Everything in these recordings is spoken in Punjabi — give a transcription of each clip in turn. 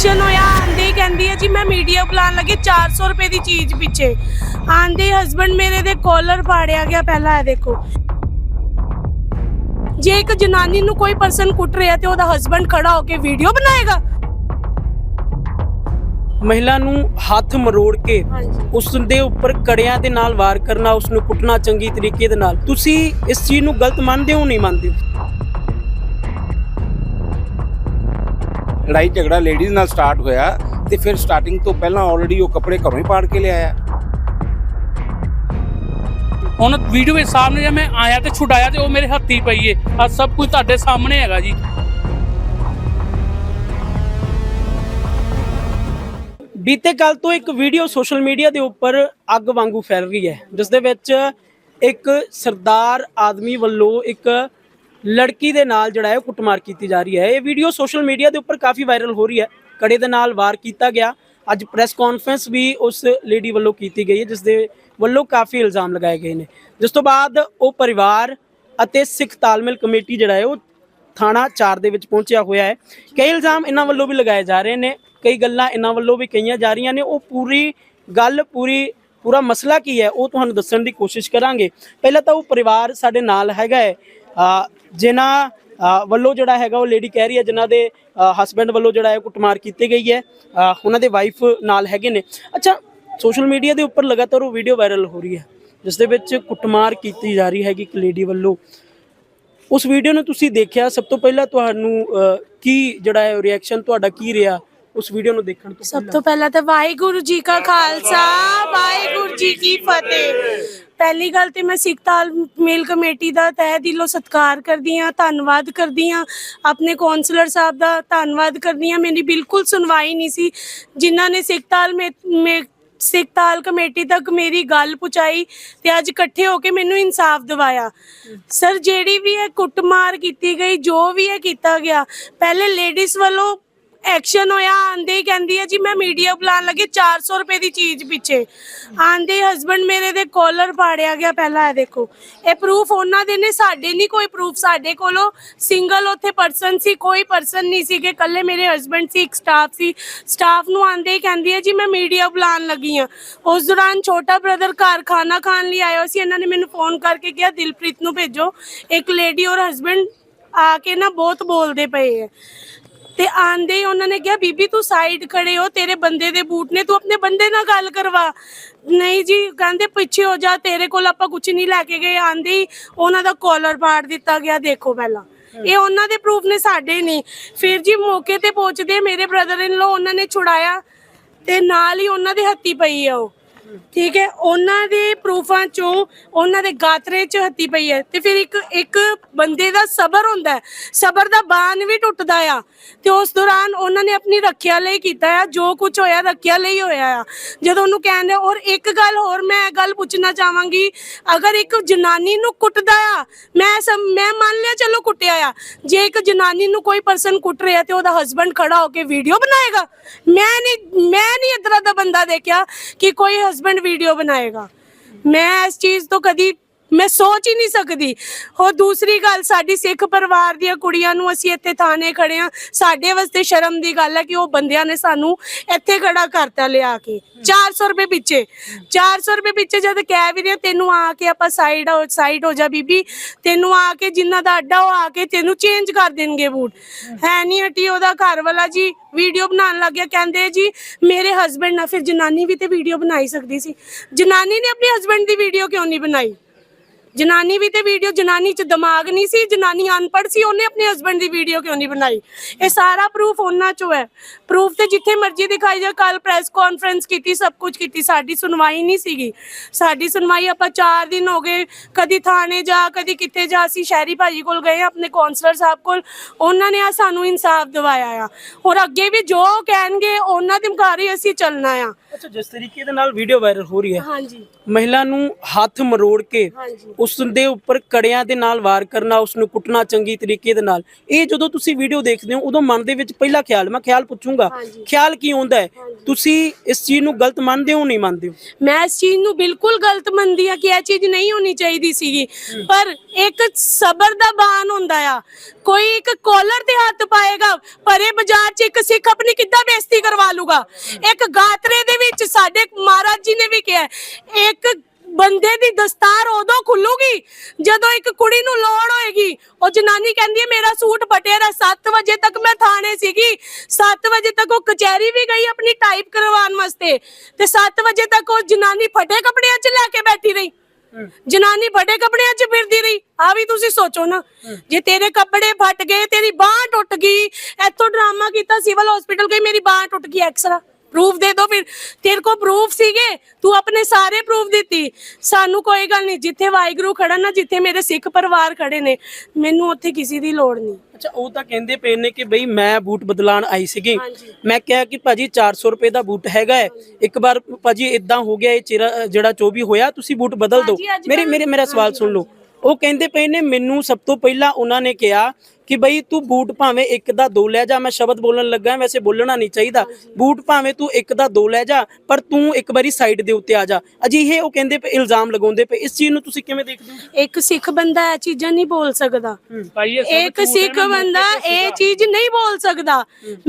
ਐਕਸ਼ਨ ਹੋਇਆ ਆਂਦੇ ਕਹਿੰਦੀ ਹੈ ਜੀ ਮੈਂ ਮੀਡੀਆ ਬੁਲਾਉਣ ਲੱਗੀ 400 ਰੁਪਏ ਦੀ ਚੀਜ਼ ਪਿੱਛੇ। ਆਂਦੇ ਹਸਬੰਡ ਮੇਰੇ ਦੇ ਕਾਲਰ ਪਾੜਿਆ ਗਿਆ ਪਹਿਲਾਂ ਇਹ ਦੇਖੋ। ਜੇ ਇੱਕ ਜਨਾਨੀ ਨੂੰ ਕੋਈ ਪਰਸਨ ਕੁੱਟ ਰਿਹਾ ਤੇ ਉਹਦਾ ਹਸਬੰਡ ਖੜਾ ਹੋ ਕੇ ਵੀਡੀਓ ਬਣਾਏਗਾ? ਮਹਿਲਾ ਨੂੰ ਹੱਥ ਮਰੋੜ ਕੇ ਉਸ ਦੇ ਉੱਪਰ ਕੜਿਆਂ ਦੇ ਨਾਲ ਵਾਰ ਕਰਨਾ ਉਸ ਨੂੰ ਕੁੱਟਣਾ ਚੰਗੀ ਤਰੀਕੇ ਦੇ ਨਾਲ। ਤੁਸੀਂ ਇਸ ਚੀਜ਼ ਨੂੰ ਗਲਤ ਮੰਨਦੇ ਹੋ ਨਹੀਂ ਮੰਨਦੇ ਲੜਾਈ ਝਗੜਾ ਲੇਡੀਜ਼ ਨਾਲ ਸਟਾਰਟ ਹੋਇਆ ਤੇ ਫਿਰ ਸਟਾਰਟਿੰਗ ਤੋਂ ਪਹਿਲਾਂ ਆਲਰੇਡੀ ਉਹ ਕੱਪੜੇ ਘਰੋਂ ਹੀ ਪਾੜ ਕੇ ਲਿਆਇਆ। ਹੁਣ ਵੀਡੀਓ ਦੇ ਸਾਹਮਣੇ ਜਦ ਮੈਂ ਆਇਆ ਤੇ ਛੁਡਾਇਆ ਤੇ ਉਹ ਮੇਰੇ ਹੱਥੀ ਪਈ ਏ। ਆ ਸਭ ਕੁਝ ਤੁਹਾਡੇ ਸਾਹਮਣੇ ਹੈਗਾ ਜੀ। ਬੀਤੇ ਕੱਲ ਤੋਂ ਇੱਕ ਵੀਡੀਓ ਸੋਸ਼ਲ ਮੀਡੀਆ ਦੇ ਉੱਪਰ ਅੱਗ ਵਾਂਗੂ ਫੈਲ ਰਹੀ ਹੈ ਜਿਸ ਦੇ ਵਿੱਚ ਇੱਕ ਸਰਦਾਰ ਆਦਮੀ ਵੱਲੋਂ ਇੱਕ ਲੜਕੀ ਦੇ ਨਾਲ ਜਿਹੜਾ ਹੈ ਉਹ ਕੁੱਟਮਾਰ ਕੀਤੀ ਜਾ ਰਹੀ ਹੈ। ਇਹ ਵੀਡੀਓ ਸੋਸ਼ਲ ਮੀਡੀਆ ਦੇ ਉੱਪਰ ਕਾਫੀ ਵਾਇਰਲ ਹੋ ਰਹੀ ਹੈ। ਕੜੇ ਦੇ ਨਾਲ ਵਾਰ ਕੀਤਾ ਗਿਆ। ਅੱਜ ਪ੍ਰੈਸ ਕਾਨਫਰੰਸ ਵੀ ਉਸ ਲੇਡੀ ਵੱਲੋਂ ਕੀਤੀ ਗਈ ਹੈ, ਜਿਸ ਦੇ ਵੱਲੋਂ ਕਾਫੀ ਇਲਜ਼ਾਮ ਲਗਾਏ ਗਏ ਨੇ। ਜਿਸ ਤੋਂ ਬਾਅਦ ਉਹ ਪਰਿਵਾਰ ਅਤੇ ਸਿੱਖ ਤਾਲਮੇਲ ਕਮੇਟੀ ਜਿਹੜਾ ਹੈ ਉਹ ਥਾਣਾ 4 ਦੇ ਵਿੱਚ ਪਹੁੰਚਿਆ ਹੋਇਆ ਹੈ। ਕਈ ਇਲਜ਼ਾਮ ਇਹਨਾਂ ਵੱਲੋਂ ਵੀ ਲਗਾਏ ਜਾ ਰਹੇ ਨੇ। ਕਈ ਗੱਲਾਂ ਇਹਨਾਂ ਵੱਲੋਂ ਵੀ ਕਹੀਆਂ ਜਾ ਰਹੀਆਂ ਨੇ। ਉਹ ਪੂਰੀ ਗੱਲ, ਪੂਰੀ, ਪੂਰਾ ਮਸਲਾ ਕੀ ਹੈ, ਉਹ ਤੁਹਾਨੂੰ ਦੱਸਣ ਦੀ ਕੋਸ਼ਿਸ਼ ਕਰਾਂਗੇ। ਪਹਿਲਾਂ ਤਾਂ ਉਹ ਪਰਿਵਾਰ ਸਾਡੇ ਨਾਲ ਹੈਗਾ ਹੈ। ਜਿਨ੍ਹਾਂ ਵੱਲੋਂ ਜਿਹੜਾ ਹੈਗਾ ਉਹ ਲੇਡੀ ਕਹਿ ਰਹੀ ਹੈ, ਜਿਨ੍ਹਾਂ ਦੇ ਹਸਬੰਡ ਵੱਲੋਂ ਜਿਹੜਾ ਹੈ ਕੁੱਟਮਾਰ ਕੀਤੀ ਗਈ ਹੈ। ਉਹਨਾਂ ਦੇ ਵਾਈਫ ਨਾਲ ਹੈਗੇ ਨੇ। ਅੱਛਾ ਸੋਸ਼ਲ ਮੀਡੀਆ ਦੇ ਉੱਪਰ ਲਗਾਤਾਰ ਉਹ ਵੀਡੀਓ ਵਾਇਰਲ ਹੋ ਰਹੀ ਹੈ, ਜਿਸ ਦੇ ਵਿੱਚ ਕੁੱਟਮਾਰ ਕੀਤੀ ਜਾ ਰਹੀ ਹੈਗੀ ਇੱਕ ਲੇਡੀ ਵੱਲੋਂ। ਉਸ ਵੀਡੀਓ ਨੂੰ ਤੁਸੀਂ ਦੇਖਿਆ? ਸਭ ਤੋਂ ਪਹਿਲਾਂ ਤੁਹਾਨੂੰ ਕੀ ਜਿਹੜਾ ਹੈ ਰਿਐਕਸ਼ਨ ਤੁਹਾਡਾ ਕੀ ਰਿਹਾ? ਉਸ ਵੀਡੀਓ ਨੂੰ ਦੇਖਣ ਤੋਂ ਸਭ ਤੋਂ ਪਹਿਲਾਂ ਤਾਂ ਵਾਹਿਗੁਰੂ ਜੀ ਕਾ ਖਾਲਸਾ ਵਾਹਿਗੁਰੂ ਜੀ ਕੀ ਫਤਿਹ। ਪਹਿਲੀ ਗੱਲ ਤੇ ਮੈਂ ਸਿੱਖ ਤਾਲਮੇਲ ਕਮੇਟੀ ਦਾ ਤਹਿ ਦਿਲੋਂ ਸਤਿਕਾਰ ਕਰਦੀ ਹਾਂ ਧੰਨਵਾਦ ਕਰਦੀ ਹਾਂ। ਆਪਣੇ ਕਾਉਂਸਲਰ ਸਾਹਿਬ ਦਾ ਧੰਨਵਾਦ ਕਰਦੀ ਹਾਂ। ਮੇਰੀ ਬਿਲਕੁਲ ਸੁਣਵਾਈ ਨਹੀਂ ਸੀ। ਜਿਨ੍ਹਾਂ ਨੇ ਸਿੱਖ ਤਾਲਮੇਲ ਸਿੱਖ ਤਾਲ ਕਮੇਟੀ ਤੱਕ ਮੇਰੀ ਗੱਲ ਪਹੁੰਚਾਈ ਤੇ ਅੱਜ ਇਕੱਠੇ ਹੋ ਕੇ ਮੈਨੂੰ ਇਨਸਾਫ ਦਿਵਾਇਆ। ਸਰ ਜਿਹੜੀ ਵੀ ਇਹ ਕੁੱਟਮਾਰ ਕੀਤੀ ਗਈ ਜੋ ਵੀ ਇਹ ਕੀਤਾ ਗਿਆ ਪਹਿਲੇ ਲੇਡੀਜ਼ ਵੱਲੋਂ ਐਕਸ਼ਨ ਹੋਇਆ, ਆਂਦੇ ਹੀ ਕਹਿੰਦੀ ਹੈ, ਜੀ ਮੈਂ ਮੀਡੀਆ ਬੁਲਾਉਣ ਲੱਗੀ 400 ਰੁਪਏ ਦੀ ਚੀਜ਼ ਪਿੱਛੇ। ਆਂਦੇ ਹਸਬੰਡ ਮੇਰੇ ਦੇ ਕਾਲਰ ਪਾੜਿਆ ਗਿਆ ਪਹਿਲਾਂ, ਇਹ ਦੇਖੋ। ਇਹ ਪ੍ਰੂਫ ਉਹਨਾਂ ਦੇ ਨੇ, ਸਾਡੇ ਨਹੀਂ ਕੋਈ ਪ੍ਰੂਫ ਸਾਡੇ ਕੋਲੋਂ। ਸਿੰਗਲ ਉੱਥੇ ਪਰਸਨ ਸੀ, ਕੋਈ ਪਰਸਨ ਨਹੀਂ ਸੀਗੇ ਕਿ ਕੱਲੇ ਮੇਰੇ ਹਸਬੰਡ ਸੀ, ਇੱਕ ਸਟਾਫ ਸੀ। ਸਟਾਫ ਨੂੰ ਆਂਦੇ ਹੀ ਕਹਿੰਦੀ ਹੈ, ਜੀ ਮੈਂ ਮੀਡੀਆ ਬੁਲਾਉਣ ਲੱਗੀ ਆ ਉਸ ਦੌਰਾਨ ਛੋਟਾ ਬ੍ਰਦਰ ਘਰ ਖਾਣਾ ਖਾਣ ਲਈ ਆਇਆ ਸੀ। ਇਹਨਾਂ ਨੇ ਮੈਨੂੰ ਫੋਨ ਕਰਕੇ ਕਿਹਾ, ਦਿਲਪ੍ਰੀਤ ਨੂੰ ਭੇਜੋ। ਇੱਕ ਲੇਡੀ ਔਰ ਹਸਬੰਡ ਆ ਕੇ ਨਾ ਬਹੁਤ ਬੋਲਦੇ ਪਏ ਹੈ। ਤੇ ਆਂਦੇ ਹੀ ਉਹਨਾਂ ਨੇ ਕਿਹਾ ਬੀਬੀ ਤੂੰ ਸਾਈਡ ਖੜੇ ਹੋ ਤੇਰੇ ਬੰਦੇ ਦੇ ਬੂਟ ਨੇ ਤੂੰ ਆਪਣੇ ਬੰਦੇ ਨਾਲ ਗੱਲ ਕਰਵਾ। ਨਹੀਂ ਜੀ ਕਹਿੰਦੇ ਪਿੱਛੇ ਹੋ ਜਾ ਤੇਰੇ ਕੋਲ ਆਪਾਂ ਕੁਝ ਨਹੀਂ ਲੈ ਕੇ ਗਏ। ਆਂਦੇ ਹੀ ਉਹਨਾਂ ਦਾ ਕਾਲਰ ਪਾੜ ਦਿੱਤਾ ਗਿਆ ਦੇਖੋ ਪਹਿਲਾਂ। ਇਹ ਉਹਨਾਂ ਦੇ ਪ੍ਰੂਫ ਨੇ ਸਾਡੇ ਨਹੀਂ। ਫਿਰ ਜੀ ਮੌਕੇ ਤੇ ਪਹੁੰਚਦੇ ਮੇਰੇ ਬ੍ਰਦਰ ਇਨ ਲੋ ਉਹਨਾਂ ਨੇ ਛੁਡਾਇਆ ਤੇ ਨਾਲ ਹੀ ਉਹਨਾਂ ਦੇ ਹੱਥੀ ਪਈ ਆ ਉਹ। ਠੀਕ ਹੈ, ਉਹਨਾਂ ਦੇ ਪ੍ਰੂਫਾਂ ਚੋਂ ਉਹਨਾਂ ਦੇ ਗਾਤਰੇ 'ਚ ਹੱਤੀ ਪਈ ਹੈ ਤੇ ਫਿਰ ਇੱਕ ਇੱਕ ਬੰਦੇ ਦਾ ਸਬਰ ਹੁੰਦਾ ਹੈ, ਸਬਰ ਦਾ ਬਾਨ ਵੀ ਟੁੱਟਦਾ ਆ ਤੇ ਉਸ ਦੌਰਾਨ ਉਹਨਾਂ ਨੇ ਆਪਣੀ ਰੱਖਿਆ ਲਈ ਕੀਤਾ ਆ, ਜੋ ਕੁਝ ਹੋਇਆ ਰੱਖਿਆ ਲਈ ਹੋਇਆ ਆ। ਜਦੋਂ ਉਹਨੂੰ ਕਹਿੰਦੇ ਔਰ ਇੱਕ ਗੱਲ ਹੋਰ ਮੈਂ ਇਹ ਗੱਲ ਪੁੱਛਣਾ ਚਾਹਾਂਗੀ, ਅਗਰ ਇੱਕ ਜਨਾਨੀ ਨੂੰ ਕੁੱਟਦਾ ਆ, ਮੈਂ ਸਮ- ਮੈਂ ਮੰਨ ਲਿਆ ਚਲੋ ਕੁੱਟਿਆ ਆ, ਜੇ ਇੱਕ ਜਨਾਨੀ ਨੂੰ ਕੋਈ ਪਰਸਨ ਕੁੱਟ ਰਿਹਾ ਤੇ ਉਹਦਾ ਹਸਬੰਡ ਖੜਾ ਹੋ ਕੇ ਵੀਡੀਓ ਬਣਾਏਗਾ, ਮੈਂ ਨਹੀਂ ਮੈਂ ਨਹੀਂ ਇਤਰਾ ਦਾ ਬੰਦਾ ਦੇਖਿਆ ਕਿ ਕੋਈ ਹਸਬੰਡ ਵੀਡੀਓ ਬਣਾਏਗਾ। ਮੈਂ ਇਸ ਚੀਜ਼ ਤੋਂ ਕਦੀ ਮੈਂ ਸੋਚ ਹੀ ਨਹੀਂ ਸਕਦੀ। ਹੋਰ ਦੂਸਰੀ ਗੱਲ, ਸਾਡੀ ਸਿੱਖ ਪਰਿਵਾਰ ਦੀਆਂ ਕੁੜੀਆਂ ਨੂੰ ਅਸੀਂ ਇੱਥੇ ਥਾਣੇ ਖੜੇ ਆ। ਸਾਡੇ ਵਾਸਤੇ ਸ਼ਰਮ ਦੀ ਗੱਲ ਹੈ ਕਿ ਉਹ ਬੰਦਿਆਂ ਨੇ ਸਾਨੂੰ ਇੱਥੇ ਖੜਾ ਕਰਤਾ ਲਿਆ ਕੇ। 400 ਰੁਪਏ ਪਿੱਛੇ। 400 ਰੁਪਏ ਪਿੱਛੇ ਜਦ ਕਹਿ ਵੀ ਰਹੇ, ਤੈਨੂੰ ਆ ਕੇ ਆਪਾਂ ਸਾਈਡ ਹੋ ਸਾਈਡ ਹੋ ਜਾ ਬੀਬੀ। ਤੈਨੂੰ ਆ ਕੇ ਜਿੰਨਾ ਦਾ ਅੱਡਾ, ਉਹ ਆ ਕੇ ਤੈਨੂੰ ਚੇਂਜ ਕਰ ਦੇਣਗੇ ਬੂਟ। ਹੈ ਨਹੀਂ ਹਟੀ ਉਹਦਾ ਘਰ ਵਾਲਾ ਜੀ ਵੀਡੀਓ ਬਣਾਉਣ ਲੱਗ ਗਿਆ। ਕਹਿੰਦੇ ਜੀ, ਮੇਰੇ ਹਸਬੰਡ ਨਾਲ ਫਿਰ ਜਨਾਨੀ ਵੀ ਤੇ ਵੀਡੀਓ ਬਣਾਈ ਸਕਦੀ ਸੀ। ਜਨਾਨੀ ਨੇ ਆਪਣੇ ਹਸਬੰਡ ਦੀ ਵੀਡੀਓ ਕਿਉਂ ਨਹੀਂ ਬਣਾਈ? ਜਨਾਨੀ ਵੀ ਤੇ ਵੀਡੀਓ ਜਨਾਨੀ ਚ ਦਿਮਾਗ ਨਹੀਂ ਸੀ, ਜਨਾਨੀ ਅਨਪੜ੍ਹ ਸੀ, ਉਹਨੇ ਆਪਣੇ ਹਸਬੰਡ ਦੀ ਵੀਡੀਓ ਕਿਉਂ ਨਹੀਂ ਬਣਾਈ? ਇਹ ਸਾਰਾ ਪ੍ਰੂਫ ਉਹਨਾਂ ਚੋਂ ਹੈ। ਪ੍ਰੂਫ ਤੇ ਜਿੱਥੇ ਮਰਜ਼ੀ ਦਿਖਾਈ ਜਾ ਕੱਲ ਪ੍ਰੈਸ ਕਾਨਫਰੰਸ ਕੀਤੀ, ਸਭ ਕੁਝ ਕੀਤੀ, ਸਾਡੀ ਸੁਣਵਾਈ ਨਹੀਂ ਸੀਗੀ। ਸਾਡੀ ਸੁਣਵਾਈ ਆਪਾਂ 4 ਦਿਨ ਹੋ ਗਏ, ਕਦੀ ਥਾਣੇ ਜਾ, ਕਦੀ ਕਿੱਥੇ ਜਾ, ਅਸੀਂ ਸ਼ਹਿਰੀ ਭਾਜੀ ਕੋਲ ਗਏ, ਆਪਣੇ ਕਾਉਂਸਲਰ ਸਾਹਿਬ ਕੋਲ। ਉਹਨਾਂ ਨੇ ਆ ਸਾਨੂੰ ਇਨਸਾਫ ਦਿਵਾਇਆ ਆ। ਔਰ ਅੱਗੇ ਵੀ ਜੋ ਕਹਿਣਗੇ, ਉਹਨਾਂ ਦੇ ਮੁਕਾਰੇ ਅਸੀਂ ਚੱਲਣਾ ਆ। ਅੱਛਾ ਜਿਸ ਤਰੀਕੇ ਦੇ ਨਾਲ ਵੀਡੀਓ ਵਾਇਰਲ ਹੋ ਰਹੀ ਹੈ। ਹਾਂਜੀ। ਮਹਿਲਾ ਨੂੰ ਹੱਥ ਮਰੋੜ ਕੇ ਹਾਂਜੀ। ਉਸ ਦੇ ਉੱਪਰ ਕੜਿਆਂ ਦੇ ਨਾਲ ਵਾਰ ਕਰਨਾ ਉਸ ਨੂੰ ਕੁੱਟਣਾ ਚੰਗੀ ਤਰੀਕੇ ਦੇ ਨਾਲ। ਇਹ ਜਦੋਂ ਤੁਸੀਂ ਵੀਡੀਓ ਦੇਖਦੇ ਹੋ ਉਦੋਂ ਮਨ ਦੇ ਵਿੱਚ ਪਹਿਲਾ ਖਿਆਲ ਮੈਂ ਖਿਆਲ ਪੁੱਛੂੰਗਾ ਹਾਂਜੀ। ਖਿਆਲ ਕੀ ਆਉਂਦਾ ਹੈ? ਤੁਸੀਂ ਇਸ ਚੀਜ਼ ਨੂੰ ਗਲਤ ਮੰਨਦੇ ਹੋ ਨਹੀਂ ਮੰਨਦੇ ਹੋ? ਮੈਂ ਇਸ ਚੀਜ਼ ਨੂੰ ਬਿਲਕੁਲ ਗਲਤ ਮੰਨਦੀ ਆ ਕਿ ਇਹ ਚੀਜ਼ ਨਹੀਂ ਹੋਣੀ ਚਾਹੀਦੀ ਸੀਗੀ। ਪਰ ਇੱਕ ਸਬਰ ਦਾ ਬਾਨ ਹੁੰਦਾ ਆ। ਕੋਈ ਇੱਕ ਕਾਲਰ ਤੇ ਹੱਥ ਪਾਏਗਾ ਪਰੇ ਬਾਜ਼ਾਰ 'ਚ ਇੱਕ ਸਿੱਖ ਆਪਣੀ ਕਿੱਦਾਂ ਬੇਇੱਜ਼ਤੀ ਕਰਵਾ ਲੂਗਾ? ਇੱਕ ਗਾਤਰੇ ਦੇ ਵਿੱਚ ਸਾਡੇ ਮਹਾਰਾਜ ਜੀ ਨੇ ਵੀ ਕਿਹਾ ਇੱਕ ਬੰਦੇ ਦੀ ਦਸਤਾਰ ਉਦੋਂ ਖੁੱਲੂਗੀ ਜਦੋਂ ਇੱਕ ਕੁੜੀ ਨੂੰ ਲੋੜ ਹੋਏਗੀ। ਉਹ ਜਨਾਨੀ ਕਹਿੰਦੀ ਹੈ ਮੇਰਾ ਸੂਟ ਫਟਿਆ ਦਾ 7 ਵਜੇ ਤੱਕ ਮੈਂ ਥਾਣੇ ਸੀਗੀ। 7 ਵਜੇ ਤੱਕ ਉਹ ਕਚਹਿਰੀ ਵੀ ਗਈ ਆਪਣੀ ਟਾਈਪ ਕਰਵਾਉਣ ਵਾਸਤੇ। ਤੇ 7 ਵਜੇ ਤੱਕ ਉਹ ਜਨਾਨੀ ਫਟੇ ਕੱਪੜਿਆਂ 'ਚ ਲੈ ਕੇ ਬੈਠੀ ਰਹੀ। ਜਨਾਨੀ ਫਟੇ ਕੱਪੜਿਆਂ 'ਚ ਫਿਰਦੀ ਰਹੀ। ਆ ਵੀ ਤੁਸੀਂ ਸੋਚੋ ਨਾ ਜੇ ਤੇਰੇ ਕੱਪੜੇ ਫਟ ਗਏ ਤੇਰੀ ਬਾਹ ਟੁੱਟ ਗਈ। ਇੱਥੋਂ ਡਰਾਮਾ ਕੀਤਾ ਸਿਵਲ ਹਸਪੀਟਲ ਗਈ ਮੇਰੀ ਬਾਹ ਟੁੱਟ ਗਈ ਐਕਸਰਾ ਪ੍ਰੂਫ ਦੇ ਦੋ ਫਿਰ। ਤੇਰੇ ਕੋ ਪ੍ਰੂਫ ਸੀਗੇ। ਤੂੰ ਆਪਣੇ ਸਾਰੇ ਪ੍ਰੂਫ ਦਿੱਤੀ। ਸਾਨੂੰ ਕੋਈ ਗੱਲ ਨਹੀਂ। ਜਿੱਥੇ ਵਾਹਿਗੁਰੂ ਖੜਾ ਨਾ ਜਿੱਥੇ ਮੇਰੇ ਸਿੱਖ ਪਰਿਵਾਰ ਖੜੇ ਨੇ ਮੈਨੂੰ ਉੱਥੇ ਕਿਸੇ ਦੀ ਲੋੜ ਨਹੀਂ। ਅੱਛਾ ਉਹ ਤਾਂ ਕਹਿੰਦੇ ਪਏ ਨੇ ਕਿ ਬਈ ਮੈਂ ਬੂਟ ਬਦਲਾਣ ਆਈ ਸੀਗੀ। ਮੈਂ ਕਿਹਾ ਕਿ ਭਾਜੀ 400 ਰੁਪਏ ਦਾ ਬੂਟ ਹੈਗਾ ਹੈ। ਇੱਕ ਵਾਰ ਭਾਜੀ ਇਦਾਂ ਹੋ ਗਿਆ ਇਹ ਜਿਹੜਾ ਜੋ ਵੀ ਹੋਇਆ ਤੁਸੀਂ ਬੂਟ ਬਦਲ ਦਿਓ। ਮੇਰੇ ਮੇਰੇ ਮੇਰਾ ਸਵਾਲ ਸੁਣ ਲਓ। ਉਹ ਕਹਿੰਦੇ ਪਏ ਨੇ ਮੈਨੂੰ ਸਭ ਤੋਂ ਪਹਿਲਾਂ ਉਹਨਾਂ ਨੇ ਕਿਹਾ ਕਿ ਬਈ ਤੂੰ ਬੂਟ ਭਾਵੇਂ ਇੱਕ ਦਾ ਦੋ ਲੈ ਜਾ ਮੈਂ ਸ਼ਬਦ ਬੋਲਣ ਲੱਗਾ ਵੈਸੇ ਬੋਲਣਾ ਨਹੀਂ ਚਾਹੀਦਾ। ਬੂਟ ਭਾਵੇਂ ਤੂੰ ਇੱਕ ਦਾ ਦੋ ਲੈ ਜਾ ਪਰ ਤੂੰ ਇੱਕ ਵਾਰੀ ਸਾਈਡ ਦੇ ਉੱਤੇ ਆ ਜਾ। ਅਜਿਹੇ ਉਹ ਕਹਿੰਦੇ ਪਏ ਇਲਜ਼ਾਮ ਲਗਾਉਂਦੇ ਪਏ। ਇਸ ਚੀਜ਼ ਨੂੰ ਤੁਸੀਂ ਕਿਵੇਂ ਦੇਖਦੇ ਹੋ? ਇੱਕ ਸਿੱਖ ਬੰਦਾ ਇਹ ਚੀਜ਼ਾਂ ਨਹੀਂ ਬੋਲ ਸਕਦਾ। ਭਾਈ ਇਹ ਸਭ ਇੱਕ ਝੂਠ ਹੈ ਸਿੱਖ ਨਾ, ਬੰਦਾ ਇਹ ਚੀਜ਼ ਨਹੀਂ ਬੋਲ ਸਕਦਾ।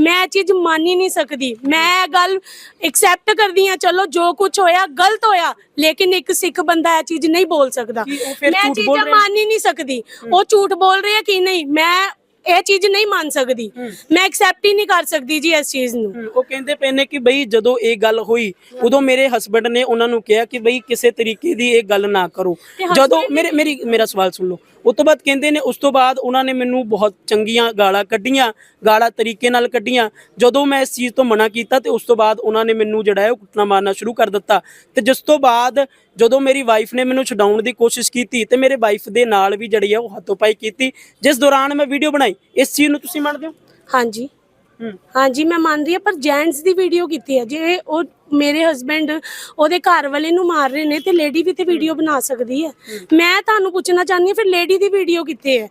ਮੈਂ ਇਹ ਚੀਜ਼ ਮੰਨ ਹੀ ਨਹੀਂ ਸਕਦੀ। ਮੈਂ ਇਹ ਗੱਲ ਐਕਸੈਪਟ ਕਰਦੀ ਆ ਚਲੋ ਜੋ ਕੁਝ ਹੋਇਆ ਗਲਤ ਹੋਇਆ ਲੇਕਿਨ ਇੱਕ ਸਿੱਖ ਬੰਦਾ ਇਹ ਚੀਜ਼ ਨਹੀਂ ਬੋਲ ਸਕਦਾ। ਕੀ ਉਹ ਫਿਰ ਮੈਂ ਝੂਠ ਬੋਲ ਚੀਜ਼ਾਂ ਰਹੇ? ਮੰਨ ਹੀ ਨਹੀਂ ਸਕਦੀ। ਉਹ ਝੂਠ ਬੋਲ ਰਹੇ ਕਿ ਨਹੀਂ? ਮੈਂ ਇਹ ਚੀਜ਼ ਨਹੀਂ ਮੰਨ ਸਕਦੀ। ਮੈਂ ਐਕਸੈਪਟ ਹੀ ਨਹੀਂ ਕਰ ਸਕਦੀ ਜੀ ਇਸ ਚੀਜ਼ ਨੂੰ। ਉਹ ਕਹਿੰਦੇ ਪਏ ਨੇ ਕਿ ਬਈ ਜਦੋਂ ਇਹ ਗੱਲ ਹੋਈ ਉਦੋਂ ਮੇਰੇ ਹਸਬੰਡ ਨੇ ਉਹਨਾਂ ਨੂੰ ਕਿਹਾ ਕਿ ਬਈ ਕਿਸੇ ਤਰੀਕੇ ਦੀ ਇਹ ਗੱਲ ਨਾ ਕਰੋ। ਜਦੋਂ ਮੇਰੇ ਮੇਰੀ ਮੇਰਾ ਸਵਾਲ ਸੁਣ ਲਓ। ਉਸ ਤੋਂ ਬਾਅਦ ਕਹਿੰਦੇ ਨੇ ਉਸ ਤੋਂ ਬਾਅਦ ਉਹਨਾਂ ਨੇ ਮੈਨੂੰ ਬਹੁਤ ਚੰਗੀਆਂ ਗਾਲਾਂ ਕੱਢੀਆਂ ਗਾਲਾਂ ਤਰੀਕੇ ਨਾਲ ਕੱਢੀਆਂ। ਜਦੋਂ ਮੈਂ ਇਸ ਚੀਜ਼ ਤੋਂ ਮਨਾ ਕੀਤਾ ਤੇ ਉਸ ਤੋਂ ਬਾਅਦ ਉਹਨਾਂ ਨੇ ਮੈਨੂੰ ਜਿਹੜਾ ਹੈ ਉਹ ਕੁੱਟਣਾ ਮਾਰਨਾ ਸ਼ੁਰੂ ਕਰ ਦਿੱਤਾ। ਤੇ ਜਿਸ ਤੋਂ ਬਾਅਦ ਜਦੋਂ ਮੇਰੀ ਵਾਈਫ ਨੇ ਮੈਨੂੰ ਛਡਾਉਣ ਦੀ ਕੋਸ਼ਿਸ਼ ਕੀਤੀ ਤੇ ਮੇਰੇ ਵਾਈਫ ਦੇ ਨਾਲ ਵੀ ਜਿਹੜੀ ਹੈ ਉਹ ਹੱਥੋਂ-ਪਾਈ ਕੀਤੀ ਜਿਸ ਦੌਰਾਨ ਮੈਂ ਵੀਡੀਓ ਬਣਾਈ। ਇਸ ਚੀਜ਼ ਨੂੰ ਤੁਸੀਂ ਮੰਨਦੇ ਹੋ? ਹਾਂਜੀ। ਹਾਂਜੀ ਮੈਂ ਮੰਨਦੀ ਹਾਂ ਪਰ ਜੈਂਟਸ ਦੀ ਵੀਡੀਓ ਕੀਤੀ ਹੈ ਜੇ ਉਹ ਮੇਰੇ ਹਸਬੰਡ ਉਹਦੇ ਘਰ ਵਾਲੇ ਨੂੰ ਮਾਰ ਰਹੇ ਨੇ ਤੇ ਲੇਡੀ ਵੀ ਤੇ ਵੀਡੀਓ ਬਣਾ ਸਕਦੀ ਹੈ। ਮੈਂ ਤੁਹਾਨੂੰ ਪੁੱਛਣਾ ਚਾਹੁੰਦੀ ਹਾਂ ਫਿਰ ਲੇਡੀ ਦੀ ਵੀਡੀਓ ਕਿੱਥੇ ਹੈ।